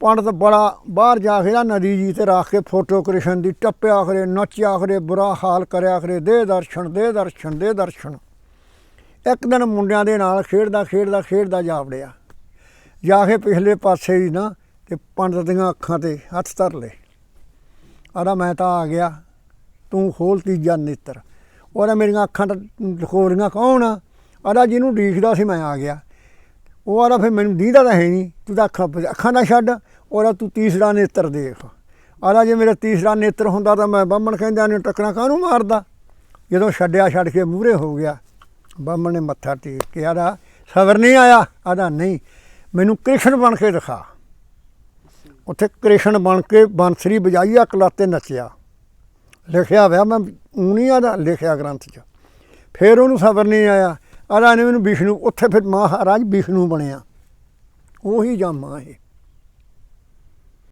ਪੰਡਤ ਬੜਾ ਬਾਹਰ ਜਾ ਕੇ ਨਾ ਨਦੀ ਜੀ ਤੇ ਰੱਖ ਕੇ ਫੋਟੋ ਕ੍ਰਿਸ਼ਨ ਦੀ ਟੱਪਿਆ ਕਰੇ, ਨੱਚਿਆ ਕਰੇ, ਬੁਰਾ ਹਾਲ ਕਰਿਆ ਕਰੇ, ਦੇ ਦਰਸ਼ਨ ਦੇ ਦਰਸ਼ਨ ਦੇ ਦਰਸ਼ਨ। ਇੱਕ ਦਿਨ ਮੁੰਡਿਆਂ ਦੇ ਨਾਲ ਖੇਡਦਾ ਖੇਡਦਾ ਖੇਡਦਾ ਜਾ ਵੜਿਆ। ਜਾ ਕੇ ਪਿਛਲੇ ਪਾਸੇ ਹੀ ਨਾ ਤੇ ਪੰਡਤ ਦੀਆਂ ਅੱਖਾਂ ਤੇ ਹੱਥ ਧਰ ਲਏ। ਆਦਾ ਮੈਂ ਤਾਂ ਆ ਗਿਆ। ਤੂੰ ਖੋਲ ਤੀਜਾ ਨੇਤਰ। ਉਹਦਾ ਮੇਰੀਆਂ ਅੱਖਾਂ ਤਾਂ ਖੋਰੀਆਂ, ਕੌਣ ਆ? ਆਦਾ ਜਿਹਨੂੰ ਡੀਕਦਾ ਸੀ, ਮੈਂ ਆ ਗਿਆ। ਉਹ ਆਦਾ ਫਿਰ ਮੈਨੂੰ ਦੀਦਾ ਤਾਂ ਹੈ ਨਹੀਂ, ਤੂੰ ਤਾਂ ਅੱਖਾਂ ਅੱਖਾਂ ਨਾ ਛੱਡ ਉਹਦਾ ਤੂੰ ਤੀਸਰਾ ਨੇਤਰ ਦੇਖ। ਆਦਾ ਜੇ ਮੇਰਾ ਤੀਸਰਾ ਨੇਤਰ ਹੁੰਦਾ ਤਾਂ ਮੈਂ ਬਾਹਮਣ ਕਹਿੰਦਾ ਨੇ ਟੱਕਰਾਂ ਕਾਹਨੂੰ ਮਾਰਦਾ? ਜਦੋਂ ਛੱਡਿਆ ਛੱਡ ਕੇ ਮੂਹਰੇ ਹੋ ਗਿਆ, ਬਾਹਮਣ ਨੇ ਮੱਥਾ ਟੇਕ ਕੇ ਆਦਾ ਸਬਰ ਨਹੀਂ ਆਇਆ। ਆਦਾ ਨਹੀਂ, ਮੈਨੂੰ ਕ੍ਰਿਸ਼ਨ ਬਣ ਕੇ ਦਿਖਾ। ਉੱਥੇ ਕ੍ਰਿਸ਼ਨ ਬਣ ਕੇ ਬੰਸਰੀ ਵਜਾਈ ਅਕਲਾਤੇ ਨੱਚਿਆ। ਲਿਖਿਆ ਹੋਇਆ ਮੈਂ ਊਣੀ ਆਦਾ ਲਿਖਿਆ ਗ੍ਰੰਥ 'ਚ। ਫਿਰ ਉਹਨੂੰ ਸਬਰ ਨਹੀਂ ਆਇਆ। ਆਦਾ ਨੇ ਮੈਨੂੰ ਵਿਸ਼ਨੂੰ ਉੱਥੇ ਫਿਰ ਮਹਾਰਾਜ ਵਿਸ਼ਨੂੰ ਬਣਿਆ। ਉਹੀ ਜਾਮਾ ਇਹ